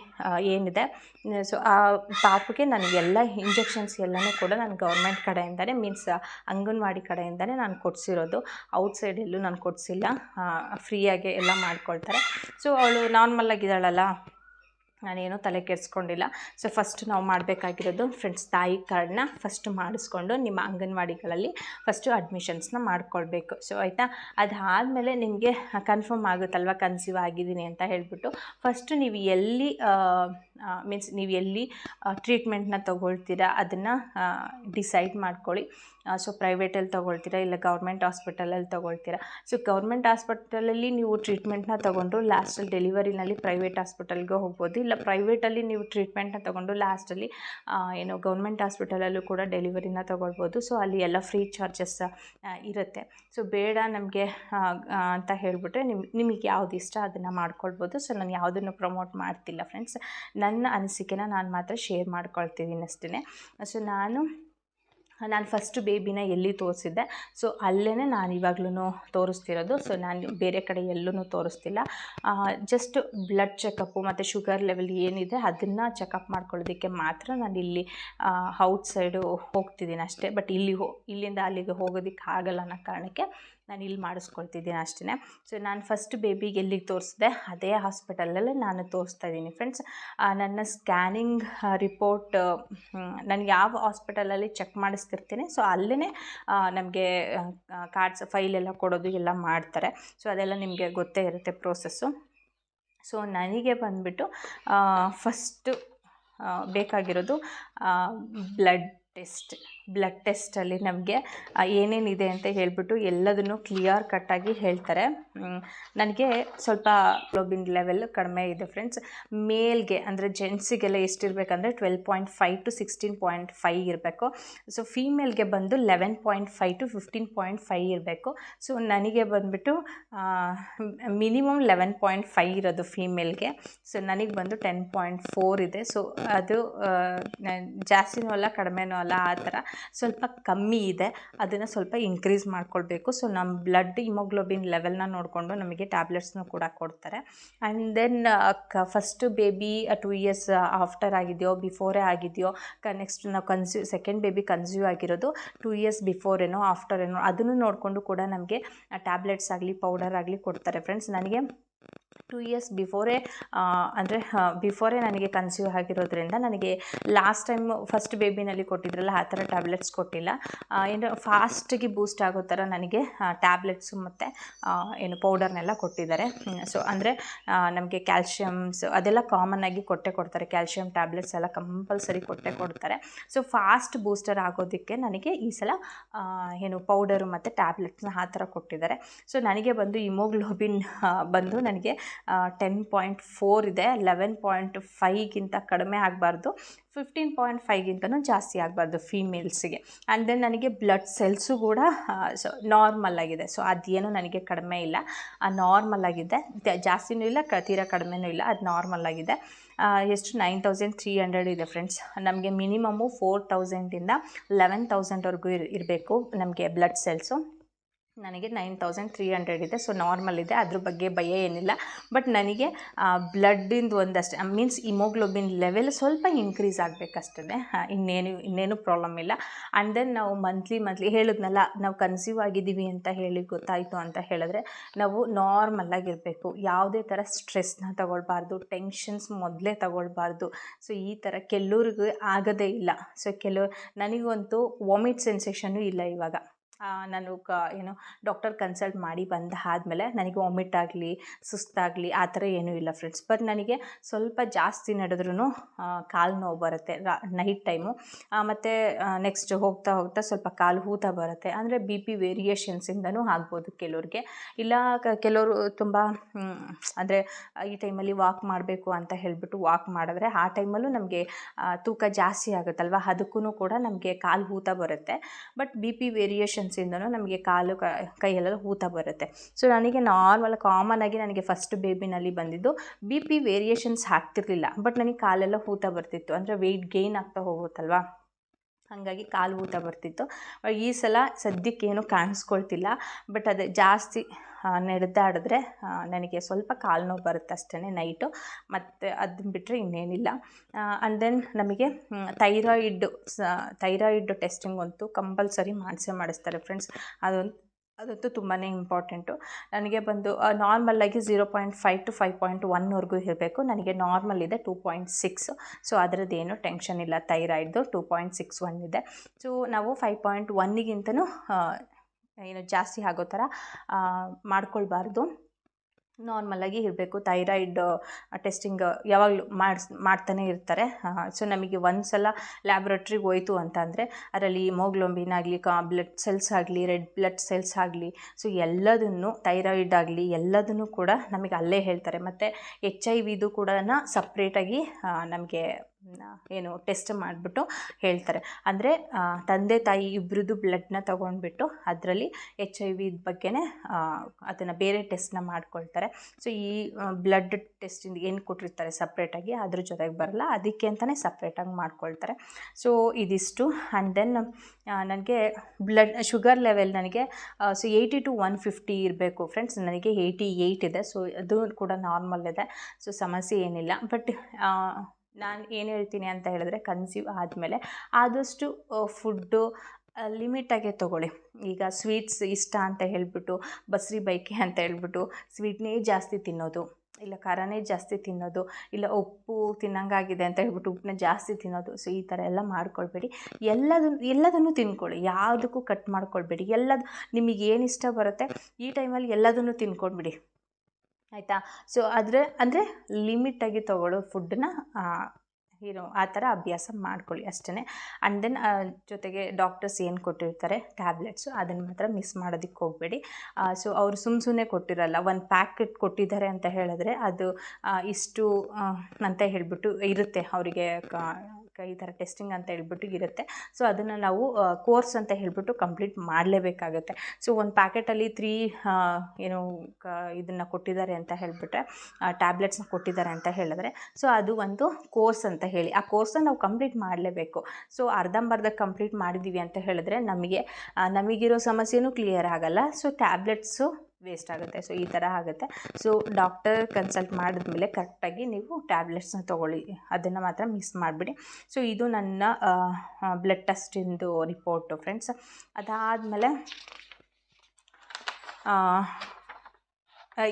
ಏನಿದೆ ಸೊ ಆ ಪಾಪಕ್ಕೆ ನನಗೆಲ್ಲ ಇಂಜೆಕ್ಷನ್ಸ್ ಎಲ್ಲನೂ ಕೂಡ ನಾನು ಗೌರ್ಮೆಂಟ್ ಕಡೆಯಿಂದಲೇ ಮೀನ್ಸ್ ಅಂಗನವಾಡಿ ಕಡೆಯಿಂದನೇ ನಾನು ಕೊಡಿಸಿರೋದು. ಔಟ್ಸೈಡ್ ಎಲ್ಲೂ ನಾನು ಕೊಡಿಸಿಲ್ಲ. ಫ್ರೀಯಾಗೆ ಎಲ್ಲ ಮಾಡ್ಕೊಳ್ತಾರೆ. ಸೊ ಅವಳು ನಾರ್ಮಲಾಗಿದ್ದಾಳಲ್ಲ ನಾನೇನು ತಲೆ ಕೆಡಿಸ್ಕೊಂಡಿಲ್ಲ. ಸೊ ಫಸ್ಟ್ ನಾವು ಮಾಡಬೇಕಾಗಿರೋದು ಫ್ರೆಂಡ್ಸ್ ತಾಯಿ ಕಾರ್ಡನ್ನ ಫಸ್ಟ್ ಮಾಡಿಸ್ಕೊಂಡು ನಿಮ್ಮ ಅಂಗನವಾಡಿಗಳಲ್ಲಿ ಫಸ್ಟು ಅಡ್ಮಿಷನ್ಸ್ನ ಮಾಡ್ಕೊಳ್ಬೇಕು. ಸೊ ಆಯಿತಾ? ಅದಾದಮೇಲೆ ನಿಮಗೆ ಕನ್ಫರ್ಮ್ ಆಗುತ್ತಲ್ವ? ಕನ್ಸೀವ್ ಆಗಿದ್ದೀನಿ ಅಂತ ಹೇಳಿಬಿಟ್ಟು ಫಸ್ಟು ನೀವು ಎಲ್ಲಿ ಮೀನ್ಸ್ ನೀವು ಎಲ್ಲಿ ಟ್ರೀಟ್ಮೆಂಟ್ನ ತೊಗೊಳ್ತೀರಾ ಅದನ್ನು ಡಿಸೈಡ್ ಮಾಡ್ಕೊಳ್ಳಿ. ಸೊ ಪ್ರೈವೇಟಲ್ಲಿ ತೊಗೊಳ್ತೀರಾ ಇಲ್ಲ ಗೌರ್ಮೆಂಟ್ ಹಾಸ್ಪಿಟಲಲ್ಲಿ ತೊಗೊಳ್ತೀರಾ? ಸೊ ಗೌರ್ಮೆಂಟ್ ಹಾಸ್ಪಿಟಲಲ್ಲಿ ನೀವು ಟ್ರೀಟ್ಮೆಂಟ್ನ ತೊಗೊಂಡು ಲಾಸ್ಟಲ್ಲಿ ಡೆಲಿವರಿನಲ್ಲಿ ಪ್ರೈವೇಟ್ ಹಾಸ್ಪಿಟಲ್ಗೆ ಹೋಗ್ಬೋದು. ಇಲ್ಲ ಪ್ರೈವೇಟಲ್ಲಿ ನೀವು ಟ್ರೀಟ್ಮೆಂಟ್ನ ತೊಗೊಂಡು ಲಾಸ್ಟಲ್ಲಿ ಏನು ಗೌರ್ಮೆಂಟ್ ಹಾಸ್ಪಿಟಲಲ್ಲೂ ಕೂಡ ಡೆಲಿವರಿನ ತೊಗೊಳ್ಬೋದು. ಸೊ ಅಲ್ಲಿ ಎಲ್ಲ ಫ್ರೀ ಚಾರ್ಜಸ್ ಇರುತ್ತೆ. ಸೊ ಬೇಡ ನಮಗೆ ಅಂತ ಹೇಳಿಬಿಟ್ರೆ ನಿಮ್, ನಿಮಗೆ ಯಾವ್ದು ಇಷ್ಟ ಅದನ್ನು ಮಾಡ್ಕೊಳ್ಬೋದು. ಸೊ ನಾನು ಯಾವುದನ್ನು ಪ್ರಮೋಟ್ ಮಾಡ್ತಿಲ್ಲ ಫ್ರೆಂಡ್ಸ್ ನನ್ನ ಅನಿಸಿಕೆನ ನಾನು ಮಾತ್ರ ಶೇರ್ ಮಾಡ್ಕೊಳ್ತಿದ್ದೀನಿ ಅಷ್ಟೇ ಸೊ ನಾನು ನಾನು ಫಸ್ಟು ಬೇಬಿನ ಎಲ್ಲಿ ತೋರಿಸಿದ್ದೆ? ಸೊ ಅಲ್ಲೇ ನಾನು ಇವಾಗ್ಲೂ ತೋರಿಸ್ತಿರೋದು. ಸೊ ನಾನು ಬೇರೆ ಕಡೆ ಎಲ್ಲೂ ತೋರಿಸ್ತಿಲ್ಲ. ಜಸ್ಟ್ ಬ್ಲಡ್ ಚೆಕಪ್ಪು ಮತ್ತು ಶುಗರ್ ಲೆವೆಲ್ ಏನಿದೆ ಅದನ್ನು ಚೆಕಪ್ ಮಾಡ್ಕೊಳ್ಳೋದಕ್ಕೆ ಮಾತ್ರ ನಾನು ಇಲ್ಲಿ ಔಟ್ಸೈಡು ಹೋಗ್ತಿದ್ದೀನಿ ಅಷ್ಟೇ. ಬಟ್ ಇಲ್ಲಿ ಹೋ, ಇಲ್ಲಿಂದ ಅಲ್ಲಿಗೆ ಹೋಗೋದಕ್ಕೆ ಆಗಲ್ಲ ಅನ್ನೋ ಕಾರಣಕ್ಕೆ ನಾನು ಇಲ್ಲಿ ಮಾಡಿಸ್ಕೊಳ್ತಿದ್ದೀನಿ ಅಷ್ಟೇ ಸೊ ನಾನು ಫಸ್ಟ್ ಬೇಬಿಗೆ ಎಲ್ಲಿಗೆ ತೋರಿಸಿದೆ? ಅದೇ ಹಾಸ್ಪಿಟಲಲ್ಲೇ ನಾನು ತೋರಿಸ್ತಾ ಇದ್ದೀನಿ. ಫ್ರೆಂಡ್ಸ್ ನನ್ನ ಸ್ಕ್ಯಾನಿಂಗ್ ರಿಪೋರ್ಟ್ ನಾನು ಯಾವ ಹಾಸ್ಪಿಟಲಲ್ಲಿ ಚೆಕ್ ಮಾಡಿಸ್ತಿರ್ತೀನಿ. ಸೊ ಅಲ್ಲೇ ನಮಗೆ ಕಾರ್ಡ್ಸ್ ಫೈಲ್ ಎಲ್ಲ ಕೊಡೋದು ಎಲ್ಲ ಮಾಡ್ತಾರೆ. ಸೊ ಅದೆಲ್ಲ ನಿಮಗೆ ಗೊತ್ತೇ ಇರುತ್ತೆ ಪ್ರೋಸೆಸ್ಸು ಸೊ ನನಗೆ ಬಂದುಬಿಟ್ಟು ಫಸ್ಟು ಬೇಕಾಗಿರೋದು ಬ್ಲಡ್ ಟೆಸ್ಟ್ ಬ್ಲಡ್ ಟೆಸ್ಟಲ್ಲಿ ನಮಗೆ ಏನೇನಿದೆ ಅಂತ ಹೇಳಿಬಿಟ್ಟು ಎಲ್ಲದನ್ನು ಕ್ಲಿಯರ್ ಕಟ್ಟಾಗಿ ಹೇಳ್ತಾರೆ. ನನಗೆ ಸ್ವಲ್ಪ ಗ್ಲೋಬಿನ್ ಲೆವೆಲ್ ಕಡಿಮೆ ಇದೆ ಫ್ರೆಂಡ್ಸ್ ಮೇಲ್ಗೆ ಅಂದರೆ ಜೆಂಟ್ಸಿಗೆಲ್ಲ ಎಷ್ಟಿರಬೇಕಂದ್ರೆ twelve point five to sixteen point five ಇರಬೇಕು. ಸೊ ಫೀಮೇಲ್ಗೆ ಬಂದು eleven point five to fifteen point five ಇರಬೇಕು. ಸೊ ನನಗೆ ಬಂದುಬಿಟ್ಟು ಮಿನಿಮಮ್ ಲೆವೆನ್ ಪಾಯಿಂಟ್ ಫೈವ್ ಇರೋದು ಫೀಮೇಲ್ಗೆ ಸೊ ನನಗೆ ಬಂದು ಟೆನ್ ಪಾಯಿಂಟ್ ಫೋರ್ ಇದೆ. ಸೊ ಅದು ಜಾಸ್ತಿನೂ ಅಲ್ಲ, ಕಡಿಮೆನೂ ಅಲ್ಲ, ಆ ಥರ. ಸ್ವಲ್ಪ ಕಮ್ಮಿ ಇದೆ, ಅದನ್ನು ಸ್ವಲ್ಪ ಇನ್ಕ್ರೀಸ್ ಮಾಡಿಕೊಳ್ಬೇಕು. ಸೊ ನಮ್ಮ ಬ್ಲಡ್ ಇಮೋಗ್ಲೋಬಿನ್ ಲೆವೆಲ್ನ ನೋಡಿಕೊಂಡು ನಮಗೆ ಟ್ಯಾಬ್ಲೆಟ್ಸ್ನೂ ಕೂಡ ಕೊಡ್ತಾರೆ. ಆ್ಯಂಡ್ ದೆನ್ ಕ first baby two years after ಆಗಿದೆಯೋ ಬಿಫೋರೇ ಆಗಿದೆಯೋ, ಕ ನೆಕ್ಸ್ಟ್ ನಾವು ಕನ್ಸ್ಯೂ ಸೆಕೆಂಡ್ ಬೇಬಿ ಕನ್ಸ್ಯೂ ಆಗಿರೋದು ಟು ಇಯರ್ಸ್ ಬಿಫೋರ್ ಏನೋ ಆಫ್ಟರ್ ಏನೋ ಅದನ್ನು ನೋಡಿಕೊಂಡು ಕೂಡ ನಮಗೆ ಟ್ಯಾಬ್ಲೆಟ್ಸ್ ಆಗಲಿ ಪೌಡರ್ ಆಗಲಿ ಕೊಡ್ತಾರೆ ಫ್ರೆಂಡ್ಸ್ ನನಗೆ ಟು ಇಯರ್ಸ್ ಬಿಫೋರೇ ಅಂದರೆ ಬಿಫೋರೇ ನನಗೆ ಕನ್ಸ್ಯೂ ಆಗಿರೋದ್ರಿಂದ ನನಗೆ ಲಾಸ್ಟ್ ಟೈಮ್ ಫಸ್ಟ್ ಬೇಬಿನಲ್ಲಿ ಕೊಟ್ಟಿದ್ರಲ್ಲ, ಆ ಥರ ಟ್ಯಾಬ್ಲೆಟ್ಸ್ ಕೊಟ್ಟಿಲ್ಲ. ಏನು ಫಾಸ್ಟಿಗೆ ಬೂಸ್ಟ್ ಆಗೋ ಥರ ನನಗೆ ಟ್ಯಾಬ್ಲೆಟ್ಸು ಮತ್ತು ಏನು ಪೌಡರ್ನೆಲ್ಲ ಕೊಟ್ಟಿದ್ದಾರೆ. ಸೊ ಅಂದರೆ ನಮಗೆ ಕ್ಯಾಲ್ಶಿಯಮ್ಸ್ ಅದೆಲ್ಲ ಕಾಮನ್ ಆಗಿ ಕೊಟ್ಟೆ ಕೊಡ್ತಾರೆ. ಕ್ಯಾಲ್ಶಿಯಮ್ ಟ್ಯಾಬ್ಲೆಟ್ಸ್ ಎಲ್ಲ ಕಂಪಲ್ಸರಿ ಕೊಟ್ಟೆ ಕೊಡ್ತಾರೆ. ಸೊ ಫಾಸ್ಟ್ ಬೂಸ್ಟರ್ ಆಗೋದಕ್ಕೆ ನನಗೆ ಈ ಸಲ ಏನು ಪೌಡರು ಮತ್ತು ಟ್ಯಾಬ್ಲೆಟ್ಸ್ನ ಆ ಥರ ಕೊಟ್ಟಿದ್ದಾರೆ. ಸೊ ನನಗೆ ಬಂದು ಇಮೋಗ್ಲೋಬಿನ್ ಬಂದು ನನಗೆ ಟೆನ್ ಪಾಯಿಂಟ್ ಫೋರ್ ಇದೆ ಲೆವೆನ್ ಪಾಯಿಂಟ್ ಫೈಗಿಂತ ಕಡಿಮೆ ಆಗಬಾರ್ದು. ಫಿಫ್ಟೀನ್ ಪಾಯಿಂಟ್ ಫೈಗಿಂತನೂ ಜಾಸ್ತಿ ಆಗಬಾರ್ದು ಫೀಮೇಲ್ಸಿಗೆ ಆ್ಯಂಡ್ ದೆನ್ ನನಗೆ ಬ್ಲಡ್ ಸೆಲ್ಸು ಕೂಡ ಸೊ ನಾರ್ಮಲ್ ಆಗಿದೆ. ಸೊ ಅದೇನು ನನಗೆ ಕಡಿಮೆ ಇಲ್ಲ. ನಾರ್ಮಲ್ ಆಗಿದೆ. ಜಾಸ್ತಿನೂ ಇಲ್ಲ, ಕ, ತೀರಾ ಕಡಿಮೆನೂ ಇಲ್ಲ. ಅದು ನಾರ್ಮಲ್ ಆಗಿದೆ. ಎಷ್ಟು? ನೈನ್ ತೌಸಂಡ್ ತ್ರೀ ಹಂಡ್ರೆಡ್ ಇದೆ ಫ್ರೆಂಡ್ಸ್ ನಮಗೆ ಮಿನಿಮಮ್ಮು ಫೋರ್ ತೌಸಂಡಿಂದ ಲೆವೆನ್ ತೌಸಂಡ್ವರೆಗೂ ಇರ್, ಇರಬೇಕು ನಮಗೆ ಬ್ಲಡ್ ಸೆಲ್ಸು ನನಗೆ ನೈನ್ ತೌಸಂಡ್ ತ್ರೀ ಹಂಡ್ರೆಡ್ ಇದೆ. ಸೊ ನಾರ್ಮಲ್ ಇದೆ. ಅದ್ರ ಬಗ್ಗೆ ಭಯ ಏನಿಲ್ಲ. ಬಟ್ ನನಗೆ ಬ್ಲಡ್ಡಿಂದು ಒಂದಷ್ಟು ಮೀನ್ಸ್ ಇಮೋಗ್ಲೋಬಿನ್ ಲೆವೆಲ್ ಸ್ವಲ್ಪ ಇನ್ಕ್ರೀಸ್ ಆಗಬೇಕಷ್ಟೇ ಇನ್ನೇನು ಇನ್ನೇನು ಪ್ರಾಬ್ಲಮ್ ಇಲ್ಲ. ಆ್ಯಂಡ್ ದೆನ್ ನಾವು ಮಂತ್ಲಿ ಮಂತ್ಲಿ ಹೇಳಿದ್ನಲ್ಲ, ನಾವು ಕನ್ಸೀವ್ ಆಗಿದ್ದೀವಿ ಅಂತ ಹೇಳಿ ಗೊತ್ತಾಯಿತು ಅಂತ ಹೇಳಿದ್ರೆ, ನಾವು ನಾರ್ಮಲ್ಲಾಗಿರಬೇಕು ಯಾವುದೇ ಥರ ಸ್ಟ್ರೆಸ್ನ ತಗೊಳ್ಬಾರ್ದು ಟೆನ್ಷನ್ಸ್ ಮೊದಲೇ ತಗೊಳ್ಬಾರ್ದು. ಸೊ ಈ ಥರ ಕೆಲವ್ರಿಗೂ ಆಗೋದೇ ಇಲ್ಲ. ಸೊ ಕೆಲವು, ನನಗಂತೂ ವಾಮಿಟ್ ಸೆನ್ಸೇಷನ್ನು ಇಲ್ಲ ಇವಾಗ. ನಾನು ಕ, ಏನು ಡಾಕ್ಟರ್ ಕನ್ಸಲ್ಟ್ ಮಾಡಿ ಬಂದ ಆದಮೇಲೆ ನನಗೆ ವಾಮಿಟ್ ಆಗಲಿ, ಸುಸ್ತಾಗಲಿ, ಆ ಥರ ಏನೂ ಇಲ್ಲ ಫ್ರೆಂಡ್ಸ್ ಬಟ್ ನನಗೆ ಸ್ವಲ್ಪ ಜಾಸ್ತಿ ನಡೆದ್ರೂ ಕಾಲು ನೋವು ಬರುತ್ತೆ ನೈಟ್ ಟೈಮು ಮತ್ತು ನೆಕ್ಸ್ಟ್ ಹೋಗ್ತಾ ಹೋಗ್ತಾ ಸ್ವಲ್ಪ ಕಾಲು ಊತ ಬರುತ್ತೆ. ಅಂದರೆ ಬಿ ಪಿ ವೇರಿಯೇಷನ್ಸಿಂದನೂ ಆಗ್ಬೋದು ಕೆಲವ್ರಿಗೆ. ಇಲ್ಲ ಕೆಲವರು ತುಂಬ ಅಂದರೆ ಈ ಟೈಮಲ್ಲಿ ವಾಕ್ ಮಾಡಬೇಕು ಅಂತ ಹೇಳಿಬಿಟ್ಟು ವಾಕ್ ಮಾಡಿದ್ರೆ ಆ ಟೈಮಲ್ಲೂ ನಮಗೆ ತೂಕ ಜಾಸ್ತಿ ಆಗುತ್ತಲ್ವ? ಅದಕ್ಕೂ ಕೂಡ ನಮಗೆ ಕಾಲು ಊತ ಬರುತ್ತೆ. ಬಟ್ ಬಿ ಪಿ ವೇರಿಯೇಷನ್ಸಿಂದನೂ ನಮಗೆ ಕಾಲು ಕೈಯೆಲ್ಲ ಊತ ಬರುತ್ತೆ. ಸೊ ನನಗೆ ನಾರ್ಮಲ್ ಕಾಮನ್ ಆಗಿ ನನಗೆ ಫಸ್ಟ್ ಬೇಬಿನಲ್ಲಿ ಬಂದಿದ್ದು ಬಿ ಪಿ ವೇರಿಯೇಷನ್ಸ್ ಆಗ್ತಿರ್ಲಿಲ್ಲ ಬಟ್ ನನಗೆ ಕಾಲೆಲ್ಲ ಊತ ಬರ್ತಿತ್ತು. ಅಂದರೆ ವೆಯ್ಟ್ ಗೈನ್ ಆಗ್ತಾ ಹೋಗುತ್ತಲ್ವಾ? ಹಾಗಾಗಿ ಕಾಲು ಊತ ಬರ್ತಿತ್ತು. ಈ ಸಲ ಸದ್ಯಕ್ಕೇನು ಕಾಣಿಸ್ಕೊಳ್ತಿಲ್ಲ. ಬಟ್ ಅದೇ ಜಾಸ್ತಿ ನಡೆದಾಡಿದ್ರೆ ನನಗೆ ಸ್ವಲ್ಪ ಕಾಲು ನೋವು ಬರುತ್ತೆ ಅಷ್ಟೇ ನೈಟು. ಮತ್ತು ಅದನ್ನ ಬಿಟ್ಟರೆ ಇನ್ನೇನಿಲ್ಲ. ಆ್ಯಂಡ್ ದೆನ್ ನಮಗೆ ಥೈರಾಯ್ಡ್ ಸ ಥೈರಾಯ್ಡ್ ಟೆಸ್ಟಿಂಗ್ ಅಂತೂ ಕಂಪಲ್ಸರಿ ಮಾಡಿಸೇ ಮಾಡಿಸ್ತಾರೆ ಫ್ರೆಂಡ್ಸ್ ಅದೊಂದು ಅದಂತೂ ತುಂಬಾ ಇಂಪಾರ್ಟೆಂಟು. ನನಗೆ ಬಂದು ನಾರ್ಮಲ್ಲಾಗಿ zero point five to five point ಒನ್ವರೆಗೂ ಇರಬೇಕು. ನನಗೆ ನಾರ್ಮಲ್ ಇದೆ ಟೂ ಪಾಯಿಂಟ್ ಸಿಕ್ಸ್ ಸೊ ಅದರದ್ದೇನು ಟೆನ್ಷನ್ ಇಲ್ಲ. ಥೈರಾಯ್ಡ್ದು ಟೂ ಪಾಯಿಂಟ್ ಸಿಕ್ಸ್ ಒನ್ ಇದೆ. ಸೊ ನಾವು ಫೈವ್ ಪಾಯಿಂಟ್ ಒನ್ನಿಗಿಂತನೂ ಏನು ಜಾಸ್ತಿ ಆಗೋ ಥರ ಮಾಡ್ಕೊಳ್ಬಾರ್ದು. ನಾರ್ಮಲಾಗಿ ಇರಬೇಕು. ಥೈರಾಯ್ಡ್ ಟೆಸ್ಟಿಂಗ್, ಯಾವಾಗಲೂ ಮಾಡಿಸ್, ಮಾಡ್ತಾನೆ ಇರ್ತಾರೆ. ಸೊ ನಮಗೆ ಒಂದು ಸಲ ಲ್ಯಾಬ್ರೇಟ್ರಿಗೆ ಹೋಯ್ತು ಅಂತಂದರೆ ಅದರಲ್ಲಿ ಹಿಮೋಗ್ಲೋಬಿನ್ ಆಗಲಿ, ಕಾ, ಬ್ಲಡ್ ಸೆಲ್ಸ್ ಆಗಲಿ, ರೆಡ್ ಬ್ಲಡ್ ಸೆಲ್ಸ್ ಆಗಲಿ, ಸೊ ಎಲ್ಲದನ್ನು ಥೈರಾಯ್ಡ್ ಆಗಲಿ, ಎಲ್ಲದನ್ನು ಕೂಡ ನಮಗೆ ಅಲ್ಲೇ ಹೇಳ್ತಾರೆ. ಮತ್ತು ಎಚ್ ಐ ವಿದು ಕೂಡ ಸಪ್ರೇಟಾಗಿ ನಮಗೆ ಏನು ಟೆಸ್ಟ್ ಮಾಡಿಬಿಟ್ಟು ಹೇಳ್ತಾರೆ. ಅಂದರೆ ತಂದೆ ತಾಯಿ ಇಬ್ಬರದ್ದು ಬ್ಲಡ್ನ ತೊಗೊಂಡ್ಬಿಟ್ಟು ಅದರಲ್ಲಿ ಎಚ್ ಐ ವಿ ಬಗ್ಗೆನೇ ಅದನ್ನು ಬೇರೆ ಟೆಸ್ಟ್ನ ಮಾಡ್ಕೊಳ್ತಾರೆ. ಸೊ ಈ ಬ್ಲಡ್ ಟೆಸ್ಟಿಂದ ಏನು ಕೊಟ್ಟಿರ್ತಾರೆ ಸಪ್ರೇಟಾಗಿ ಅದ್ರ ಜೊತೆಗೆ ಬರಲ್ಲ. ಅದಕ್ಕೆ ಅಂತಲೇ ಸಪ್ರೇಟಾಗಿ ಮಾಡ್ಕೊಳ್ತಾರೆ. ಸೊ ಇದಿಷ್ಟು. ಆ್ಯಂಡ್ ದೆನ್ ನನಗೆ ಬ್ಲಡ್ ಶುಗರ್ ಲೆವೆಲ್ ನನಗೆ so eighty to one fifty ಇರಬೇಕು ಫ್ರೆಂಡ್ಸ್ ನನಗೆ ಏಯ್ಟಿ ಏಯ್ಟ್ ಇದೆ. ಸೊ ಅದು ಕೂಡ ನಾರ್ಮಲ್ ಇದೆ. ಸೊ ಸಮಸ್ಯೆ ಏನಿಲ್ಲ. ಬಟ್ ನಾನು ಏನು ಹೇಳ್ತೀನಿ ಅಂತ ಹೇಳಿದ್ರೆ ಕನ್ಸೀವ್ ಆದಮೇಲೆ ಆದಷ್ಟು ಫುಡ್ಡು ಲಿಮಿಟಾಗೆ ತೊಗೊಳ್ಳಿ. ಈಗ ಸ್ವೀಟ್ಸ್ ಇಷ್ಟ ಅಂತ ಹೇಳಿಬಿಟ್ಟು, ಬಸ್ರಿ ಬೈಕೆ ಅಂತ ಹೇಳ್ಬಿಟ್ಟು ಸ್ವೀಟ್ನೇ ಜಾಸ್ತಿ ತಿನ್ನೋದು, ಇಲ್ಲ ಖಾರನೇ ಜಾಸ್ತಿ ತಿನ್ನೋದು, ಇಲ್ಲ ಉಪ್ಪು ತಿನ್ನಂಗಾಗಿದೆ ಅಂತ ಹೇಳ್ಬಿಟ್ಟು ಉಪ್ಪನ್ನ ಜಾಸ್ತಿ ತಿನ್ನೋದು, ಸೊ ಈ ಥರ ಎಲ್ಲ ಮಾಡ್ಕೊಳ್ಬೇಡಿ. ಎಲ್ಲದನ್ನು ಎಲ್ಲದನ್ನು ತಿನ್ಕೊಳ್ಳಿ. ಯಾವುದಕ್ಕೂ ಕಟ್ ಮಾಡ್ಕೊಳ್ಬೇಡಿ. ಎಲ್ಲದು, ನಿಮಗೆ ಏನು ಇಷ್ಟ ಬರುತ್ತೆ, ಈ ಟೈಮಲ್ಲಿ ಎಲ್ಲದನ್ನು ತಿನ್ಕೊಂಡ್ಬಿಡಿ. ಆಯಿತಾ? ಸೊ ಆದರೆ, ಅಂದರೆ ಲಿಮಿಟಾಗಿ ತೊಗೊಳ್ಳೋ ಫುಡ್ಡನ್ನ ಏನು ಆ ಥರ ಅಭ್ಯಾಸ ಮಾಡ್ಕೊಳ್ಳಿ ಅಷ್ಟೇ ಆ್ಯಂಡ್ ದೆನ್ ಜೊತೆಗೆ ಡಾಕ್ಟರ್ಸ್ ಏನು ಕೊಟ್ಟಿರ್ತಾರೆ? ಟ್ಯಾಬ್ಲೆಟ್ಸು ಅದನ್ನು ಮಾತ್ರ ಮಿಸ್ ಮಾಡೋದಕ್ಕೆ ಹೋಗಬೇಡಿ. ಸೊ ಅವರು ಸುಮ್ ಸುಮ್ಮನೆ ಕೊಟ್ಟಿರಲ್ಲ. ಒಂದು ಪ್ಯಾಕೆಟ್ ಕೊಟ್ಟಿದ್ದಾರೆ ಅಂತ ಹೇಳಿದ್ರೆ ಅದು ಇಷ್ಟು ಅಂತ ಹೇಳಿಬಿಟ್ಟು ಇರುತ್ತೆ ಅವರಿಗೆ ಈ ಥರ ಟೆಸ್ಟಿಂಗ್ ಅಂತ ಹೇಳ್ಬಿಟ್ಟು ಇರುತ್ತೆ. ಸೊ ಅದನ್ನು ನಾವು ಕೋರ್ಸ್ ಅಂತ ಹೇಳ್ಬಿಟ್ಟು ಕಂಪ್ಲೀಟ್ ಮಾಡಲೇಬೇಕಾಗುತ್ತೆ. ಸೊ ಒಂದು ಪ್ಯಾಕೆಟಲ್ಲಿ ತ್ರೀ ಏನು, ಕ, ಇದನ್ನು ಕೊಟ್ಟಿದ್ದಾರೆ ಅಂತ ಹೇಳಿಬಿಟ್ರೆ ಟ್ಯಾಬ್ಲೆಟ್ಸ್ನ ಕೊಟ್ಟಿದ್ದಾರೆ ಅಂತ ಹೇಳಿದ್ರೆ ಸೊ ಅದು ಒಂದು ಕೋರ್ಸ್ ಅಂತ ಹೇಳಿ. ಆ ಕೋರ್ಸನ್ನು ನಾವು ಕಂಪ್ಲೀಟ್ ಮಾಡಲೇಬೇಕು. ಸೊ ಅರ್ಧಂಬರ್ಧ ಕಂಪ್ಲೀಟ್ ಮಾಡಿದ್ದೀವಿ ಅಂತ ಹೇಳಿದ್ರೆ ನಮಗೆ ನಮಗಿರೋ ಸಮಸ್ಯೆನೂ ಕ್ಲಿಯರ್ ಆಗಲ್ಲ. ಸೊ ಟ್ಯಾಬ್ಲೆಟ್ಸು ವೇಸ್ಟ್ ಆಗುತ್ತೆ. ಸೊ ಈ ಥರ ಆಗುತ್ತೆ. ಸೊ ಡಾಕ್ಟರ್ ಕನ್ಸಲ್ಟ್ ಮಾಡಿದ್ಮೇಲೆ ಕರೆಕ್ಟಾಗಿ ನೀವು ಟ್ಯಾಬ್ಲೆಟ್ಸ್ನ ತೊಗೊಳ್ಳಿ. ಅದನ್ನು ಮಾತ್ರ ಮಿಸ್ ಮಾಡಿಬಿಡಿ. ಸೊ ಇದು ನನ್ನ ಬ್ಲಡ್ ಟೆಸ್ಟಿಂದು ರಿಪೋರ್ಟು ಫ್ರೆಂಡ್ಸ್ ಅದಾದಮೇಲೆ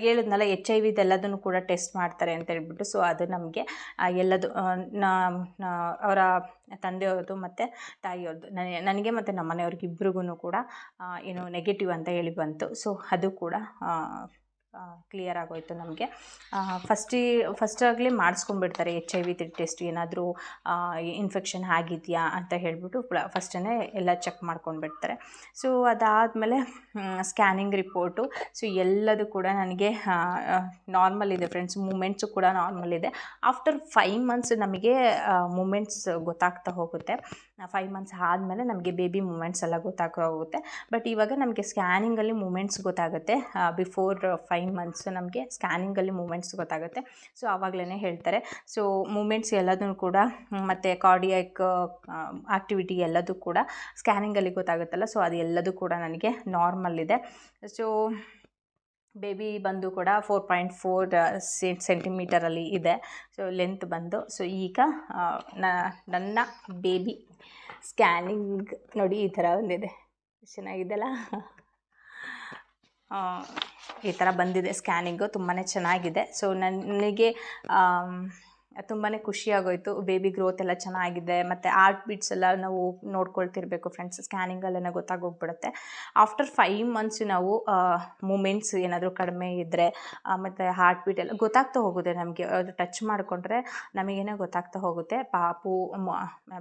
ಹೇಳಿದ್ನಲ್ಲ ಎಚ್ ಐ ವಿದೆಲ್ಲದನ್ನು ಕೂಡ ಟೆಸ್ಟ್ ಮಾಡ್ತಾರೆ ಅಂತ ಹೇಳ್ಬಿಟ್ಟು. ಸೊ ಅದು ನಮಗೆ ಎಲ್ಲದು ಅವರ ತಂದೆಯವ್ರದ್ದು ಮತ್ತು ತಾಯಿಯವ್ರದ್ದು. ನನಗೆ ನನಗೆ ಮತ್ತು ನಮ್ಮ ಮನೆಯವ್ರಿಗಿಬ್ರಿಗೂ ಕೂಡ ಏನು ನೆಗೆಟಿವ್ ಅಂತ ಹೇಳಿ ಬಂತು. ಸೊ ಅದು ಕೂಡ ಕ್ಲಿಯರ್ ಆಗೋಯ್ತು ನಮಗೆ. ಫಸ್ಟಿ ಫಸ್ಟಾಗಲೇ ಮಾಡಿಸ್ಕೊಂಡ್ಬಿಡ್ತಾರೆ ಎಚ್ ಐ ವಿ ಟೆಸ್ಟ್ ಏನಾದರೂ ಇನ್ಫೆಕ್ಷನ್ ಆಗಿದೆಯಾ ಅಂತ ಹೇಳಿಬಿಟ್ಟು ಫಸ್ಟೇ ಎಲ್ಲ ಚೆಕ್ ಮಾಡ್ಕೊಂಡ್ಬಿಡ್ತಾರೆ. ಸೊ ಅದಾದಮೇಲೆ ಸ್ಕ್ಯಾನಿಂಗ್ ರಿಪೋರ್ಟು ಸೊ ಎಲ್ಲದು ಕೂಡ ನನಗೆ ನಾರ್ಮಲ್ ಇದೆ ಫ್ರೆಂಡ್ಸ್ ಮೂಮೆಂಟ್ಸು ಕೂಡ ನಾರ್ಮಲ್ ಇದೆ. ಆಫ್ಟರ್ ಫೈವ್ ಮಂತ್ಸ್ ನಮಗೆ ಮೂಮೆಂಟ್ಸ್ ಗೊತ್ತಾಗ್ತಾ ಹೋಗುತ್ತೆ. ಫೈವ್ ಮಂತ್ಸ್ ಆದಮೇಲೆ ನಮಗೆ ಬೇಬಿ ಮೂಮೆಂಟ್ಸ್ ಎಲ್ಲ ಗೊತ್ತಾಗ್ತಾ ಹೋಗುತ್ತೆ. ಬಟ್ ಇವಾಗ ನಮಗೆ ಸ್ಕ್ಯಾನಿಂಗಲ್ಲಿ ಮೂಮೆಂಟ್ಸ್ ಗೊತ್ತಾಗುತ್ತೆ ಬಿಫೋರ್ ಫೈವ್ ಮಂತ್ಸ್ ನಮಗೆ ಸ್ಕ್ಯಾನಿಂಗಲ್ಲಿ ಮೂಮೆಂಟ್ಸ್ ಗೊತ್ತಾಗುತ್ತೆ. ಸೊ ಆವಾಗಲೇ ಹೇಳ್ತಾರೆ. ಸೊ ಮೂಮೆಂಟ್ಸ್ ಎಲ್ಲದೂ ಕೂಡ, ಮತ್ತು ಕಾರ್ಡಿಯಾಕ್ ಆಕ್ಟಿವಿಟಿ ಎಲ್ಲದೂ ಕೂಡ ಸ್ಕ್ಯಾನಿಂಗಲ್ಲಿ ಗೊತ್ತಾಗುತ್ತಲ್ಲ. ಸೊ ಅದು ಎಲ್ಲದೂ ಕೂಡ ನನಗೆ ನಾರ್ಮಲ್ ಇದೆ. ಸೊ ಬೇಬಿ ಬಂದು ಕೂಡ ಫೋರ್ ಪಾಯಿಂಟ್ ಫೋರ್ ಸೆಂಟಿಮೀಟರಲ್ಲಿ ಇದೆ. ಸೊ ಲೆಂತ್ ಬಂದು ಸೊ ಈಗ ನನ್ನ ಬೇಬಿ ಸ್ಕ್ಯಾನಿಂಗ್ ನೋಡಿ ಈ ಥರ ಒಂದಿದೆ. ಚೆನ್ನಾಗಿದೆಲ್ಲ ಈ ಥರ ಬಂದಿದೆ ಸ್ಕ್ಯಾನಿಂಗು ತುಂಬಾ ಚೆನ್ನಾಗಿದೆ. ಸೊ ನನಗೆ ತುಂಬಾ ಖುಷಿಯಾಗೋಯ್ತು. ಬೇಬಿ ಗ್ರೋತ್ ಎಲ್ಲ ಚೆನ್ನಾಗಿದೆ. ಮತ್ತು ಆರ್ಟ್ ಬೀಟ್ಸ್ ಎಲ್ಲ ನಾವು ನೋಡ್ಕೊಳ್ತಿರ್ಬೇಕು ಫ್ರೆಂಡ್ಸ್ ಸ್ಕ್ಯಾನಿಂಗಲ್ಲೆಲ್ಲ ಗೊತ್ತಾಗೋಗ್ಬಿಡುತ್ತೆ. ಆಫ್ಟರ್ ಫೈವ್ ಮಂತ್ಸ್ ನಾವು ಮೂಮೆಂಟ್ಸ್ ಏನಾದರೂ ಕಡಿಮೆ ಇದ್ದರೆ ಮತ್ತು ಹಾರ್ಟ್ ಬೀಟ್ ಎಲ್ಲ ಗೊತ್ತಾಗ್ತಾ ಹೋಗುತ್ತೆ ನಮಗೆ. ಅದು ಟಚ್ ಮಾಡಿಕೊಂಡ್ರೆ ನಮಗೇನೋ ಗೊತ್ತಾಗ್ತಾ ಹೋಗುತ್ತೆ. ಪಾಪು